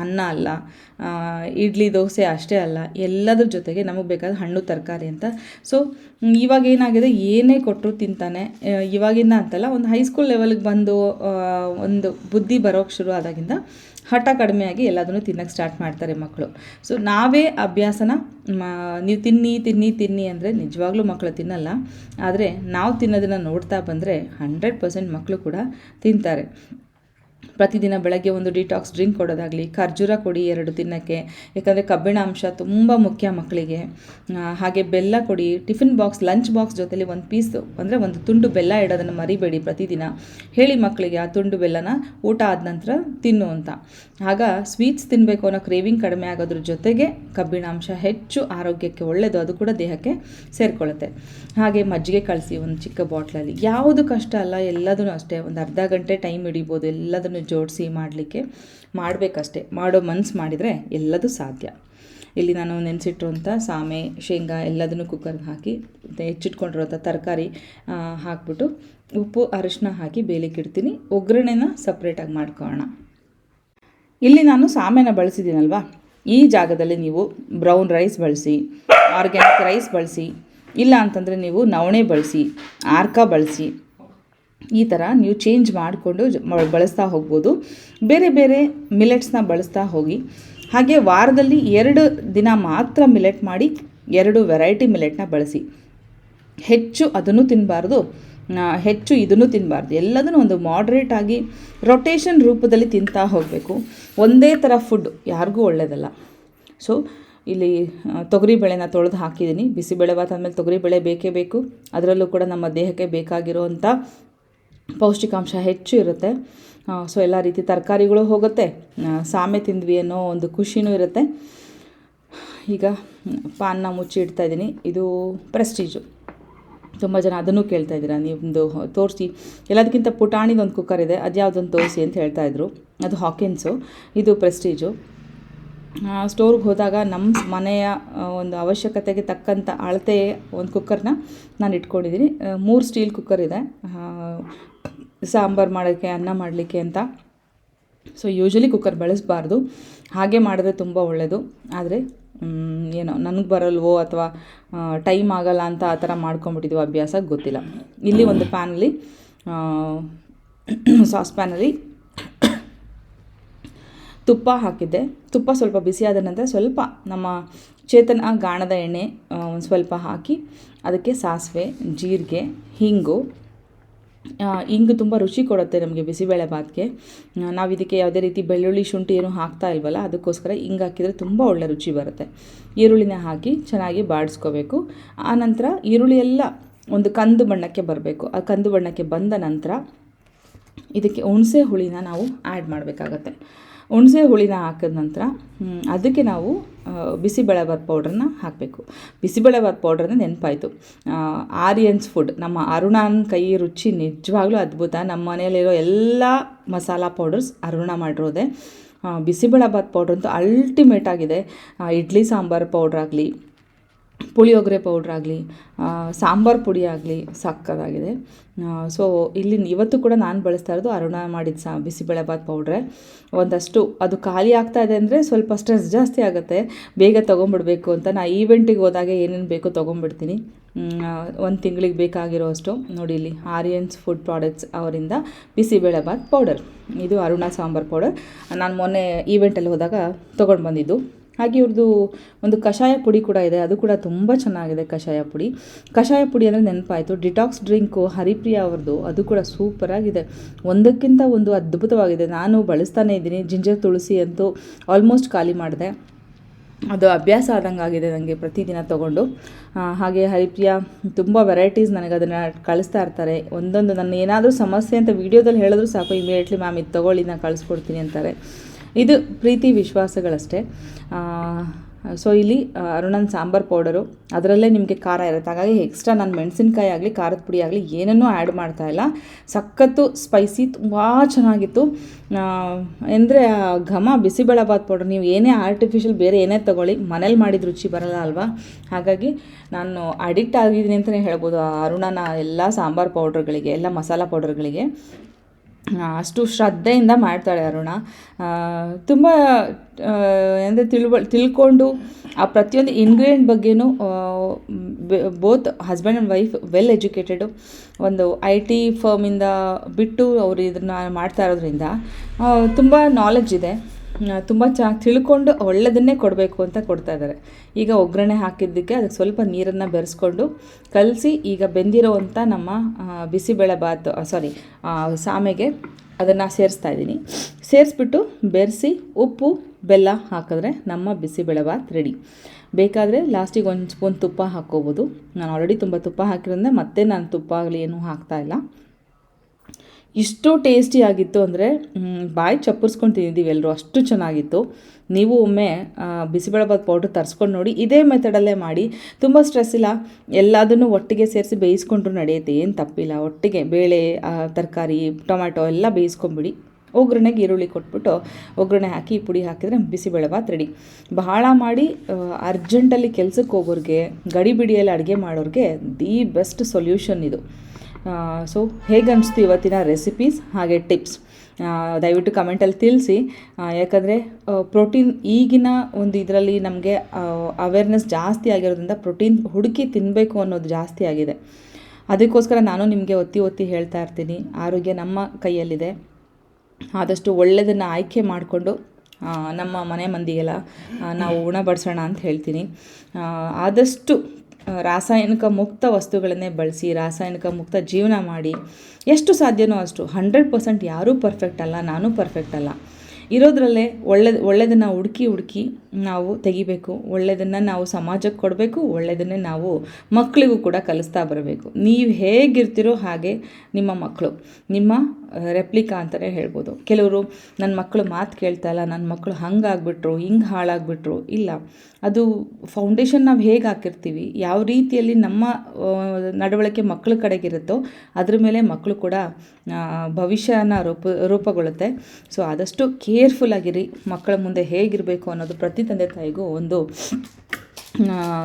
ಅನ್ನ ಅಲ್ಲ ಇಡ್ಲಿ, ದೋಸೆ ಅಷ್ಟೇ ಅಲ್ಲ, ಎಲ್ಲದ್ರ ಜೊತೆಗೆ ನಮಗೆ ಬೇಕಾದ ಹಣ್ಣು, ತರಕಾರಿ ಅಂತ. ಸೊ ಇವಾಗ ಏನಾಗಿದೆ, ಏನೇ ಕೊಟ್ಟರು ತಿಂತಾನೆ. ಇವಾಗಿಂದ ಅಂತಲ್ಲ, ಒಂದು ಹೈಸ್ಕೂಲ್ ಲೆವೆಲ್ಗೆ ಬಂದು ಒಂದು ಬುದ್ಧಿ ಬರೋಕ್ಕೆ ಶುರು ಆದಾಗಿಂದ ಹಠ ಕಡಿಮೆಯಾಗಿ ಎಲ್ಲದನ್ನು ತಿನ್ನೋಕ್ಕೆ ಸ್ಟಾರ್ಟ್ ಮಾಡ್ತಾರೆ ಮಕ್ಕಳು ಸೊ ನಾವೇ ಅಭ್ಯಾಸನ ನೀವು ತಿನ್ನಿ ತಿನ್ನಿ ತಿನ್ನಿ ಅಂದರೆ ನಿಜವಾಗ್ಲೂ ಮಕ್ಕಳು ತಿನ್ನಲ್ಲ. ಆದರೆ ನಾವು ತಿನ್ನೋದನ್ನು ನೋಡ್ತಾ ಬಂದರೆ ಹಂಡ್ರೆಡ್ ಪರ್ಸೆಂಟ್ ಮಕ್ಕಳು ಕೂಡ ತಿಂತಾರೆ. ಪ್ರತಿದಿನ ಬೆಳಗ್ಗೆ ಒಂದು ಡಿಟಾಕ್ಸ್ ಡ್ರಿಂಕ್ ಕೊಡೋದಾಗಲಿ, ಖರ್ಜೂರ ಕೊಡಿ ಎರಡು ದಿನಕ್ಕೆ ಯಾಕಂದರೆ ಕಬ್ಬಿಣ ಅಂಶ ತುಂಬ ಮುಖ್ಯ ಮಕ್ಕಳಿಗೆ ಹಾಗೆ ಬೆಲ್ಲ ಕೊಡಿ, ಟಿಫಿನ್ ಬಾಕ್ಸ್, ಲಂಚ್ ಬಾಕ್ಸ್ ಜೊತೆಲಿ ಒಂದು ಪೀಸು ಅಂದರೆ ಒಂದು ತುಂಡು ಬೆಲ್ಲ ಇಡೋದನ್ನು ಮರಿಬೇಡಿ ಪ್ರತಿದಿನ. ಹೇಳಿ ಮಕ್ಕಳಿಗೆ ಆ ತುಂಡು ಬೆಲ್ಲನ ಊಟ ಆದ ನಂತರ ತಿನ್ನು ಅಂತ. ಆಗ ಸ್ವೀಟ್ಸ್ ತಿನ್ನಬೇಕು ಅನ್ನೋ ಕ್ರೇವಿಂಗ್ ಕಡಿಮೆ ಆಗೋದ್ರ ಜೊತೆಗೆ ಕಬ್ಬಿಣಾಂಶ ಹೆಚ್ಚು ಆರೋಗ್ಯಕ್ಕೆ ಒಳ್ಳೆಯದು ಅದು ಕೂಡ ದೇಹಕ್ಕೆ ಸೇರಿಕೊಳ್ಳುತ್ತೆ ಹಾಗೆ ಮಜ್ಜಿಗೆ ಕಳಿಸಿ ಒಂದು ಚಿಕ್ಕ ಬಾಟ್ಲಲ್ಲಿ ಯಾವುದು ಕಷ್ಟ ಅಲ್ಲ ಎಲ್ಲದೂ ಅಷ್ಟೇ. ಒಂದು ಅರ್ಧ ಗಂಟೆ ಟೈಮ್ ಹಿಡಿಬೋದು, ಎಲ್ಲದನ್ನು ಜೋಡಿಸಿ ಮಾಡಲಿಕ್ಕೆ ಮಾಡಬೇಕಷ್ಟೇ. ಮಾಡೋ ಮನ್ಸು ಮಾಡಿದರೆ ಎಲ್ಲದೂ ಸಾಧ್ಯ. ಇಲ್ಲಿ ನಾನು ನೆನೆಸಿಟ್ಟಿರುವಂಥ ಸಾಮೆ, ಶೇಂಗಾ ಎಲ್ಲದನ್ನು ಕುಕ್ಕರ್ಗೆ ಹಾಕಿ ಹೆಚ್ಚಿಟ್ಕೊಂಡಿರೋಂಥ ತರಕಾರಿ ಹಾಕ್ಬಿಟ್ಟು ಉಪ್ಪು ಅರಿಶಿನ ಹಾಕಿ ಬೇಲಿಕ್ಕೆ ಇಡ್ತೀನಿ. ಒಗ್ಗರಣೆನ ಸಪ್ರೇಟಾಗಿ ಮಾಡ್ಕೊಳ್ಳೋಣ. ಇಲ್ಲಿ ನಾನು ಸಾಮೆನ ಬಳಸಿದ್ದೀನಲ್ವಾ? ಈ ಜಾಗದಲ್ಲಿ ನೀವು ಬ್ರೌನ್ ರೈಸ್ ಬಳಸಿ ಆರ್ಗ್ಯಾನಿಕ್ ರೈಸ್ ಬಳಸಿ, ಇಲ್ಲ ಅಂತಂದರೆ ನೀವು ನವಣೆ ಬಳಸಿ, ಆರ್ಕ ಬಳಸಿ ಈ ಥರ ನೀವು ಚೇಂಜ್ ಮಾಡಿಕೊಂಡು ಬಳಸ್ತಾ ಹೋಗ್ಬೋದು. ಬೇರೆ ಬೇರೆ ಮಿಲೆಟ್ಸ್ನ ಬಳಸ್ತಾ ಹೋಗಿ, ಹಾಗೆ ವಾರದಲ್ಲಿ ಎರಡು ದಿನ ಮಾತ್ರ ಮಿಲೆಟ್ ಮಾಡಿ ಎರಡು ವೆರೈಟಿ ಮಿಲೆಟ್ನ ಬಳಸಿ. ಹೆಚ್ಚು ಅದನ್ನು ತಿನ್ನಬಾರ್ದು ಹೆಚ್ಚು ಇದನ್ನು ತಿನ್ನಬಾರ್ದು ಎಲ್ಲದನ್ನು ಒಂದು ಮಾಡ್ರೇಟ್ ಆಗಿ ರೊಟೇಷನ್ ರೂಪದಲ್ಲಿ ತಿಂತಾ ಹೋಗಬೇಕು. ಒಂದೇ ಥರ ಫುಡ್ ಯಾರಿಗೂ ಒಳ್ಳೆಯದಲ್ಲ ಸೊ ಇಲ್ಲಿ ತೊಗರಿಬೇಳೆನ ತೊಳೆದು ಹಾಕಿದ್ದೀನಿ. ಬಿಸಿಬೇಳೆ ಭಾತ್ ಆದಮೇಲೆ ತೊಗರಿಬೇಳೆ ಬೇಕೇ ಬೇಕು. ಅದರಲ್ಲೂ ಕೂಡ ನಮ್ಮ ದೇಹಕ್ಕೆ ಬೇಕಾಗಿರುವಂಥ ಪೌಷ್ಟಿಕಾಂಶ ಹೆಚ್ಚು ಇರುತ್ತೆ. ಸೊ ಎಲ್ಲ ರೀತಿ ತರಕಾರಿಗಳು ಹೋಗುತ್ತೆ. ಸಾಮೆ ತಿಂದ್ವಿ ಅನ್ನೋ ಒಂದು ಖುಷಿನೂ ಇರುತ್ತೆ. ಈಗ ಪಾನ್ನ ಮುಚ್ಚಿ ಇಡ್ತಾ ಇದ್ದೀನಿ. ಇದು ಪ್ರೆಸ್ಟೀಜು ತುಂಬ ಜನ ಅದನ್ನು ಕೇಳ್ತಾ ಇದ್ದೀರಾ. ನಿಮ್ಮದು ತೋರಿಸಿ. ಎಲ್ಲದಕ್ಕಿಂತ ಪುಟಾಣಿದೊಂದು ಕುಕ್ಕರ್ ಇದೆ. ಅದು ಯಾವುದೊಂದು ತೋರಿಸಿ ಅಂತ ಹೇಳ್ತಾ ಇದ್ರು. ಅದು ಹಾಕಿನ್ಸು ಇದು ಪ್ರೆಸ್ಟೀಜು ಸ್ಟೋರ್ಗೆ ಹೋದಾಗ ನಮ್ಮ ಮನೆಯ ಒಂದು ಅವಶ್ಯಕತೆಗೆ ತಕ್ಕಂಥ ಅಳತೆ ಒಂದು ಕುಕ್ಕರ್ನ ನಾನು ಇಟ್ಕೊಂಡಿದ್ದೀನಿ. ಮೂರು ಸ್ಟೀಲ್ ಕುಕ್ಕರ್ ಇದೆ. ಸಾಂಬಾರು ಮಾಡೋಕ್ಕೆ, ಅನ್ನ ಮಾಡಲಿಕ್ಕೆ ಅಂತ. ಸೊ ಯೂಶ್ವಲಿ ಕುಕ್ಕರ್ ಬಳಸಬಾರ್ದು. ಹಾಗೆ ಮಾಡಿದ್ರೆ ತುಂಬ ಒಳ್ಳೆಯದು ಆದರೆ ಏನೋ, ನನಗೆ ಬರಲ್ವೋ ಅಥವಾ ಟೈಮ್ ಆಗಲ್ಲ ಅಂತ ಆ ಥರ ಮಾಡ್ಕೊಂಬಿಟ್ಟಿದ್ದೀವಿ ಅಭ್ಯಾಸ ಗೊತ್ತಿಲ್ಲ. ಇಲ್ಲಿ ಒಂದು ಪ್ಯಾನಲ್ಲಿ ಸಾಸ್ ಪ್ಯಾನಲ್ಲಿ ತುಪ್ಪ ಹಾಕಿದ್ದೆ. ತುಪ್ಪ ಸ್ವಲ್ಪ ಬಿಸಿಯಾದ ನಂತರ ಸ್ವಲ್ಪ ನಮ್ಮ ಚೇತನ ಗಾಣದ ಎಣ್ಣೆ ಒಂದು ಸ್ವಲ್ಪ ಹಾಕಿ ಅದಕ್ಕೆ ಸಾಸಿವೆ, ಜೀರಿಗೆ, ಹಿಂಗು ಇಂಗು ತುಂಬ ರುಚಿ ಕೊಡುತ್ತೆ ನಮಗೆ ಬಿಸಿಬೇಳೆ ಭಾತ್ಗೆ. ನಾವು ಇದಕ್ಕೆ ಯಾವುದೇ ರೀತಿ ಬೆಳ್ಳುಳ್ಳಿ, ಶುಂಠಿ ಏನು ಹಾಕ್ತಾ ಇಲ್ವಲ್ಲ, ಅದಕ್ಕೋಸ್ಕರ ಹಿಂಗೆ ಹಾಕಿದರೆ ತುಂಬ ಒಳ್ಳೆ ರುಚಿ ಬರುತ್ತೆ. ಈರುಳ್ಳಿನ ಹಾಕಿ ಚೆನ್ನಾಗಿ ಬಾಡಿಸ್ಕೋಬೇಕು. ಆನಂತರ ಈರುಳ್ಳಿ ಎಲ್ಲ ಒಂದು ಕಂದು ಬಣ್ಣಕ್ಕೆ ಬರಬೇಕು. ಆ ಕಂದು ಬಣ್ಣಕ್ಕೆ ಬಂದ ನಂತರ ಇದಕ್ಕೆ ಹುಣಸೆ ಹುಳಿನ ನಾವು ಆ್ಯಡ್ ಮಾಡಬೇಕಾಗತ್ತೆ. ಹುಣಸೆ ಹುಳಿನ ಹಾಕಿದ ನಂತರ ಅದಕ್ಕೆ ನಾವು ಬಿಸಿಬೇಳೆಬಾತ್ ಪೌಡ್ರನ್ನ ಹಾಕಬೇಕು. ಬಿಸಿಬೇಳೆಭಾತ್ ಪೌಡ್ರನ್ನ ನೆನಪಾಯಿತು. ಆರಿಯನ್ಸ್ ಫುಡ್ ನಮ್ಮ ಅರುಣನ ಕೈ ರುಚಿ ನಿಜವಾಗ್ಲೂ ಅದ್ಭುತ. ನಮ್ಮ ಮನೆಯಲ್ಲಿರೋ ಎಲ್ಲ ಮಸಾಲ ಪೌಡರ್ಸ್ ಅರುಣ ಮಾಡಿರೋದೆ. ಬಿಸಿಬೇಳೆಬಾತ್ ಪೌಡ್ರ್ ಅಂತೂ ಅಲ್ಟಿಮೇಟ್ ಆಗಿದೆ. ಇಡ್ಲಿ ಸಾಂಬಾರು ಪೌಡ್ರ್ ಆಗಲಿ, ಪುಳಿಯೋಗರೆ ಪೌಡ್ರ್ ಆಗಲಿ ಸಾಂಬಾರು ಪುಡಿ ಆಗಲಿ ಸಕ್ಕತ್ತಾಗಿದೆ ಸೊ ಇಲ್ಲಿ ಇವತ್ತು ಕೂಡ ನಾನು ಬಳಸ್ತಾ ಇರೋದು ಅರುಣ ಮಾಡಿದ ಸಾ ಬಿಸಿಬೇಳೆಬಾತ್ ಪೌಡ್ರೆ ಒಂದಷ್ಟು, ಅದು ಖಾಲಿ ಆಗ್ತಾ ಇದೆ ಅಂದರೆ ಸ್ವಲ್ಪ ಸ್ಟ್ರೆಸ್ ಜಾಸ್ತಿ ಆಗುತ್ತೆ. ಬೇಗ ತೊಗೊಂಬಿಡ್ಬೇಕು ಅಂತ. ನಾ ಈವೆಂಟಿಗೆ ಹೋದಾಗ ಏನೇನು ಬೇಕೋ ತೊಗೊಂಬಿಡ್ತೀನಿ. ಒಂದು ತಿಂಗಳಿಗೆ ಬೇಕಾಗಿರೋ ಅಷ್ಟು ನೋಡಿ ಇಲ್ಲಿ ಆರಿಯನ್ಸ್ ಫುಡ್ ಪ್ರಾಡಕ್ಟ್ಸ್ ಅವರಿಂದ ಬಿಸಿಬೇಳೆಬಾತ್ ಪೌಡರ್ ಇದು ಅರುಣ ಸಾಂಬಾರ್ ಪೌಡರ್ ನಾನು ಮೊನ್ನೆ ಈವೆಂಟಲ್ಲಿ ಹೋದಾಗ ತೊಗೊಂಡು ಬಂದಿದ್ದು. ಹಾಗೆ ಇವ್ರದ್ದು ಒಂದು ಕಷಾಯ ಪುಡಿ ಕೂಡ ಇದೆ, ಅದು ಕೂಡ ತುಂಬ ಚೆನ್ನಾಗಿದೆ ಕಷಾಯ ಪುಡಿ. ಕಷಾಯ ಪುಡಿ ಅಂದರೆ ನೆನಪಾಯಿತು, ಡಿಟಾಕ್ಸ್ ಡ್ರಿಂಕು, ಹರಿಪ್ರಿಯಾ ಅವ್ರದ್ದು ಅದು ಕೂಡ ಸೂಪರಾಗಿದೆ ಒಂದಕ್ಕಿಂತ ಒಂದು ಅದ್ಭುತವಾಗಿದೆ. ನಾನು ಬಳಸ್ತಾನೇ ಇದ್ದೀನಿ, ಜಿಂಜರ್ ತುಳಸಿ ಅಂತೂ ಆಲ್ಮೋಸ್ಟ್ ಖಾಲಿ ಮಾಡಿದೆ. ಅದು ಅಭ್ಯಾಸ ಆದಂಗೆ ಆಗಿದೆ ನನಗೆ ಪ್ರತಿದಿನ ತೊಗೊಂಡು. ಹಾಗೆ ಹರಿಪ್ರಿಯಾ, ತುಂಬ ವೆರೈಟೀಸ್ ನನಗೆ ಅದನ್ನು ಕಳಿಸ್ತಾ ಇರ್ತಾರೆ. ಒಂದೊಂದು, ನನ್ನ ಏನಾದರೂ ಸಮಸ್ಯೆ ಅಂತ ವೀಡಿಯೋದಲ್ಲಿ ಹೇಳಿದ್ರು ಸಾಕು ಇಮಿಡಿಯೇಟ್ಲಿ ಮ್ಯಾಮ್ ಇದು ತೊಗೊಳ್ಳಿ, ನಾನು ಕಳಿಸ್ಕೊಡ್ತೀನಿ ಅಂತಾರೆ. ಇದು ಪ್ರೀತಿ ವಿಶ್ವಾಸಗಳಷ್ಟೇ. ಸೊ ಇಲ್ಲಿ ಅರುಣನ್ ಸಾಂಬಾರ್ ಪೌಡರು. ಅದರಲ್ಲೇ ನಿಮಗೆ ಖಾರ ಇರುತ್ತೆ. ಹಾಗಾಗಿ ಎಕ್ಸ್ಟ್ರಾ ನಾನು ಮೆಣಸಿನ್ಕಾಯಿ ಆಗಲಿ, ಖಾರದ ಪುಡಿ ಆಗಲಿ, ಏನನ್ನೂ ಆ್ಯಡ್ ಮಾಡ್ತಾ ಇಲ್ಲ. ಸಖತ್ತು ಸ್ಪೈಸಿ ತುಂಬ ಚೆನ್ನಾಗಿತ್ತು. ಅಂದರೆ ಘಮ, ಬಿಸಿಬೇಳೆಭಾತ್ ಪೌಡರ್, ನೀವು ಏನೇ ಆರ್ಟಿಫಿಷಿಯಲ್ ಬೇರೆ ಏನೇ ತೊಗೊಳ್ಳಿ, ಮನೇಲಿ ಮಾಡಿದ ರುಚಿ ಬರಲ್ಲ ಅಲ್ವಾ? ಹಾಗಾಗಿ ನಾನು ಅಡಿಕ್ಟ್ ಆಗಿದ್ದೀನಿ ಅಂತಲೇ ಹೇಳ್ಬೋದು ಆ ಅರುಣನ ಎಲ್ಲ ಸಾಂಬಾರ್ ಪೌಡ್ರ್ಗಳಿಗೆ, ಎಲ್ಲ ಮಸಾಲ ಪೌಡರ್ಗಳಿಗೆ. ಅಷ್ಟು ಶ್ರದ್ಧೆಯಿಂದ ಮಾಡ್ತಾಳೆ ಅರುಣ. ತುಂಬ ಅಂದರೆ ತಿಳುವ ತಿಳ್ಕೊಂಡು ಆ ಪ್ರತಿಯೊಂದು ಇಂಗ್ರೀಡಿಯೆಂಟ್ ಬಗ್ಗೆನೂ both husband and wife well educated ಒಂದು ಐ ಟಿ ಫರ್ಮಿಂದ ಬಿಟ್ಟು ಅವರು ಇದನ್ನು ಮಾಡ್ತಾ ಇರೋದ್ರಿಂದ ತುಂಬ ನಾಲೆಜ್ ಇದೆ. ತುಂಬ ಚೆನ್ನಾಗಿ ತಿಳ್ಕೊಂಡು ಒಳ್ಳೆಯದನ್ನೇ ಕೊಡಬೇಕು ಅಂತ ಕೊಡ್ತಾ ಇದ್ದಾರೆ. ಈಗ ಒಗ್ಗರಣೆ ಹಾಕಿದ್ದಕ್ಕೆ ಅದಕ್ಕೆ ಸ್ವಲ್ಪ ನೀರನ್ನು ಬೆರೆಸ್ಕೊಂಡು ಕಲಸಿ ಈಗ ಬೆಂದಿರೋವಂಥ ನಮ್ಮ ಬಿಸಿಬೇಳೆ ಬಾತ್ ಸಾರಿ ಸಾಮೆಗೆ ಅದನ್ನು ಸೇರಿಸ್ತಾ ಇದ್ದೀನಿ. ಸೇರಿಸ್ಬಿಟ್ಟು ಬೆರೆಸಿ ಉಪ್ಪು, ಬೆಲ್ಲ ಹಾಕಿದ್ರೆ ನಮ್ಮ ಬಿಸಿಬೇಳೆ ಬಾತ್ ರೆಡಿ ಬೇಕಾದರೆ ಲಾಸ್ಟಿಗೆ ಒಂದು ಸ್ಪೂನ್ ತುಪ್ಪ ಹಾಕ್ಕೋಬೋದು. ನಾನು ಆಲ್ರೆಡಿ ತುಂಬ ತುಪ್ಪ ಹಾಕಿರೋದ್ರಿಂದ ಮತ್ತೆ ನಾನು ತುಪ್ಪ ಆಗಲಿ ಏನೂ ಹಾಕ್ತಾ ಇಲ್ಲ. ಇಷ್ಟು ಟೇಸ್ಟಿ ಆಗಿತ್ತು ಅಂದರೆ ಬಾಯಿ ಚಪ್ಪರ್ಸ್ಕೊಂಡು ತಿಂದಿದ್ದೀವಿ ಎಲ್ಲರೂ ಅಷ್ಟು ಚೆನ್ನಾಗಿತ್ತು. ನೀವು ಒಮ್ಮೆ ಬಿಸಿಬೇಳೆಬಾತ್ ಪೌಡ್ರ್ ತರಿಸ್ಕೊಂಡು ನೋಡಿ, ಇದೇ ಮೆಥಡಲ್ಲೇ ಮಾಡಿ. ತುಂಬ ಸ್ಟ್ರೆಸ್ ಇಲ್ಲ, ಎಲ್ಲದನ್ನು ಒಟ್ಟಿಗೆ ಸೇರಿಸಿ ಬೇಯಿಸ್ಕೊಂಡ್ರು ನಡೆಯುತ್ತೆ, ಏನು ತಪ್ಪಿಲ್ಲ. ಒಟ್ಟಿಗೆ ಬೇಳೆ ತರಕಾರಿ, ಟೊಮ್ಯಾಟೊ ಎಲ್ಲ ಬೇಯಿಸ್ಕೊಂಬಿಡಿ. ಒಗ್ಗರಣೆಗೆ ಈರುಳ್ಳಿ ಕೊಟ್ಬಿಟ್ಟು ಒಗ್ಗರಣೆ ಹಾಕಿ ಪುಡಿ ಹಾಕಿದರೆ ಬಿಸಿಬೇಳೆಬಾತ್ ರೆಡಿ ಬಹಳ ಮಾಡಿ ಅರ್ಜೆಂಟಲ್ಲಿ ಕೆಲಸಕ್ಕೆ ಹೋಗೋರಿಗೆ, ಗಡಿಬಿಡಿಯಲ್ಲಿ ಅಡುಗೆ ಮಾಡೋರಿಗೆ ದಿ ಬೆಸ್ಟ್ ಸೊಲ್ಯೂಷನ್ ಇದು. ಸೊ ಹೇಗೆ ಅನಿಸ್ತು ಇವತ್ತಿನ ರೆಸಿಪೀಸ್ ಹಾಗೆ ಟಿಪ್ಸ್ ದಯವಿಟ್ಟು ಕಮೆಂಟಲ್ಲಿ ತಿಳಿಸಿ. ಯಾಕಂದರೆ ಪ್ರೋಟೀನ್ ಈಗಿನ ಒಂದು ಇದರಲ್ಲಿ ನಮಗೆ ಅವೇರ್ನೆಸ್ ಜಾಸ್ತಿ ಆಗಿರೋದ್ರಿಂದ ಪ್ರೋಟೀನ್ ಹುಡುಕಿ ತಿನ್ನಬೇಕು ಅನ್ನೋದು ಜಾಸ್ತಿ ಆಗಿದೆ. ಅದಕ್ಕೋಸ್ಕರ ನಾನು ನಿಮಗೆ ಒತ್ತಿ ಒತ್ತಿ ಹೇಳ್ತಾ ಇರ್ತೀನಿ. ಆರೋಗ್ಯ ನಮ್ಮ ಕೈಯಲ್ಲಿದೆ. ಆದಷ್ಟು ಒಳ್ಳೆಯದನ್ನು ಆಯ್ಕೆ ಮಾಡಿಕೊಂಡು ನಮ್ಮ ಮನೆ ಮಂದಿಗೆಲ್ಲ ನಾವು ಉಣಬಡಿಸೋಣ ಅಂತ ಹೇಳ್ತೀನಿ. ಆದಷ್ಟು ರಾಸಾಯನಿಕ ಮುಕ್ತ ವಸ್ತುಗಳನ್ನೇ ಬಳಸಿ, ರಾಸಾಯನಿಕ ಮುಕ್ತ ಜೀವನ ಮಾಡಿ, ಎಷ್ಟು ಸಾಧ್ಯನೋ ಅಷ್ಟು ಹಂಡ್ರೆಡ್ ಪರ್ಸೆಂಟ್ ಯಾರೂ ಪರ್ಫೆಕ್ಟ್ ಅಲ್ಲ, ನಾನು ಪರ್ಫೆಕ್ಟ್ ಅಲ್ಲ. ಇರೋದ್ರಲ್ಲೇ ಒಳ್ಳೆ ಒಳ್ಳೆಯದನ್ನು ಹುಡುಕಿ ಹುಡುಕಿ ನಾವು ತೆಗಿಬೇಕು ಒಳ್ಳೆಯದನ್ನು ನಾವು ಸಮಾಜಕ್ಕೆ ಕೊಡಬೇಕು ಒಳ್ಳೆಯದನ್ನೇ ನಾವು ಮಕ್ಕಳಿಗೂ ಕೂಡ ಕಲಿಸ್ತಾ ಬರಬೇಕು. ನೀವು ಹೇಗಿರ್ತೀರೋ ಹಾಗೆ ನಿಮ್ಮ ಮಕ್ಕಳು, ನಿಮ್ಮ ರೆಪ್ಲಿಕಾ ಅಂತಲೇ ಹೇಳ್ಬೋದು. ಕೆಲವರು ನನ್ನ ಮಕ್ಕಳು ಮಾತು ಕೇಳ್ತಾ ಇಲ್ಲ ನನ್ನ ಮಕ್ಕಳು ಹಂಗಾಗ್ಬಿಟ್ರು, ಹಿಂಗೆ ಹಾಳಾಗ್ಬಿಟ್ರು, ಇಲ್ಲ. ಅದು ಫೌಂಡೇಶನ್ ನಾವು ಹೇಗೆ ಹಾಕಿರ್ತೀವಿ? ಯಾವ ರೀತಿಯಲ್ಲಿ ನಮ್ಮ ನಡವಳಿಕೆ ಮಕ್ಕಳ ಕಡೆಗಿರುತ್ತೋ ಅದ್ರ ಮೇಲೆ ಮಕ್ಕಳು ಕೂಡ ಭವಿಷ್ಯನ ರೂಪ, ರೂಪುಗೊಳ್ಳುತ್ತೆ. ಸೊ ಆದಷ್ಟು ಕೇರ್ಫುಲ್ ಆಗಿರಿ. ಮಕ್ಕಳ ಮುಂದೆ ಹೇಗಿರಬೇಕು ಅನ್ನೋದು ಪ್ರತಿ ತಂದೆ ತಾಯಿಗೂ ಒಂದು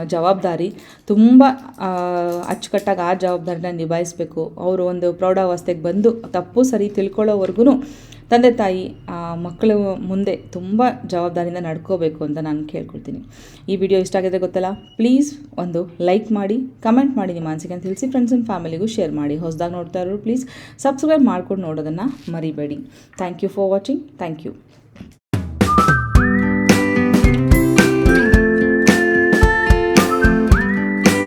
ಜವಾಬ್ದಾರಿ ತುಂಬ ಅಚ್ಚುಕಟ್ಟಾಗಿ ಆ ಜವಾಬ್ದಾರಿನ ನಿಭಾಯಿಸಬೇಕು. ಅವರು ಒಂದು ಪ್ರೌಢಾವಸ್ಥೆಗೆ ಬಂದು ತಪ್ಪು ಸರಿ ತಿಳ್ಕೊಳ್ಳೋವರೆಗೂ ತಂದೆ ತಾಯಿ, ಆ, ಮಕ್ಕಳ ಮುಂದೆ ತುಂಬ ಜವಾಬ್ದಾರಿಯಿಂದ ನಡ್ಕೋಬೇಕು ಅಂತ ನಾನು ಕೇಳ್ಕೊಳ್ತೀನಿ. ಈ ವಿಡಿಯೋ ಇಷ್ಟ ಆಗಿದೆ ಗೊತ್ತಲ್ಲ, ಪ್ಲೀಸ್ ಒಂದು ಲೈಕ್ ಮಾಡಿ, ಕಮೆಂಟ್ ಮಾಡಿ ನಿಮ್ಮ ಅನಿಸಿಕೆ ತಿಳಿಸಿ ಫ್ರೆಂಡ್ಸ್ ಆ್ಯಂಡ್ ಫ್ಯಾಮಿಲಿಗೂ ಶೇರ್ ಮಾಡಿ. ಹೊಸದಾಗಿ ನೋಡ್ತಾ ಇರೋರು ಪ್ಲೀಸ್ ಸಬ್ಸ್ಕ್ರೈಬ್ ಮಾಡ್ಕೊಂಡು ನೋಡೋದನ್ನು ಮರಿಬೇಡಿ. Thank you for watching thank you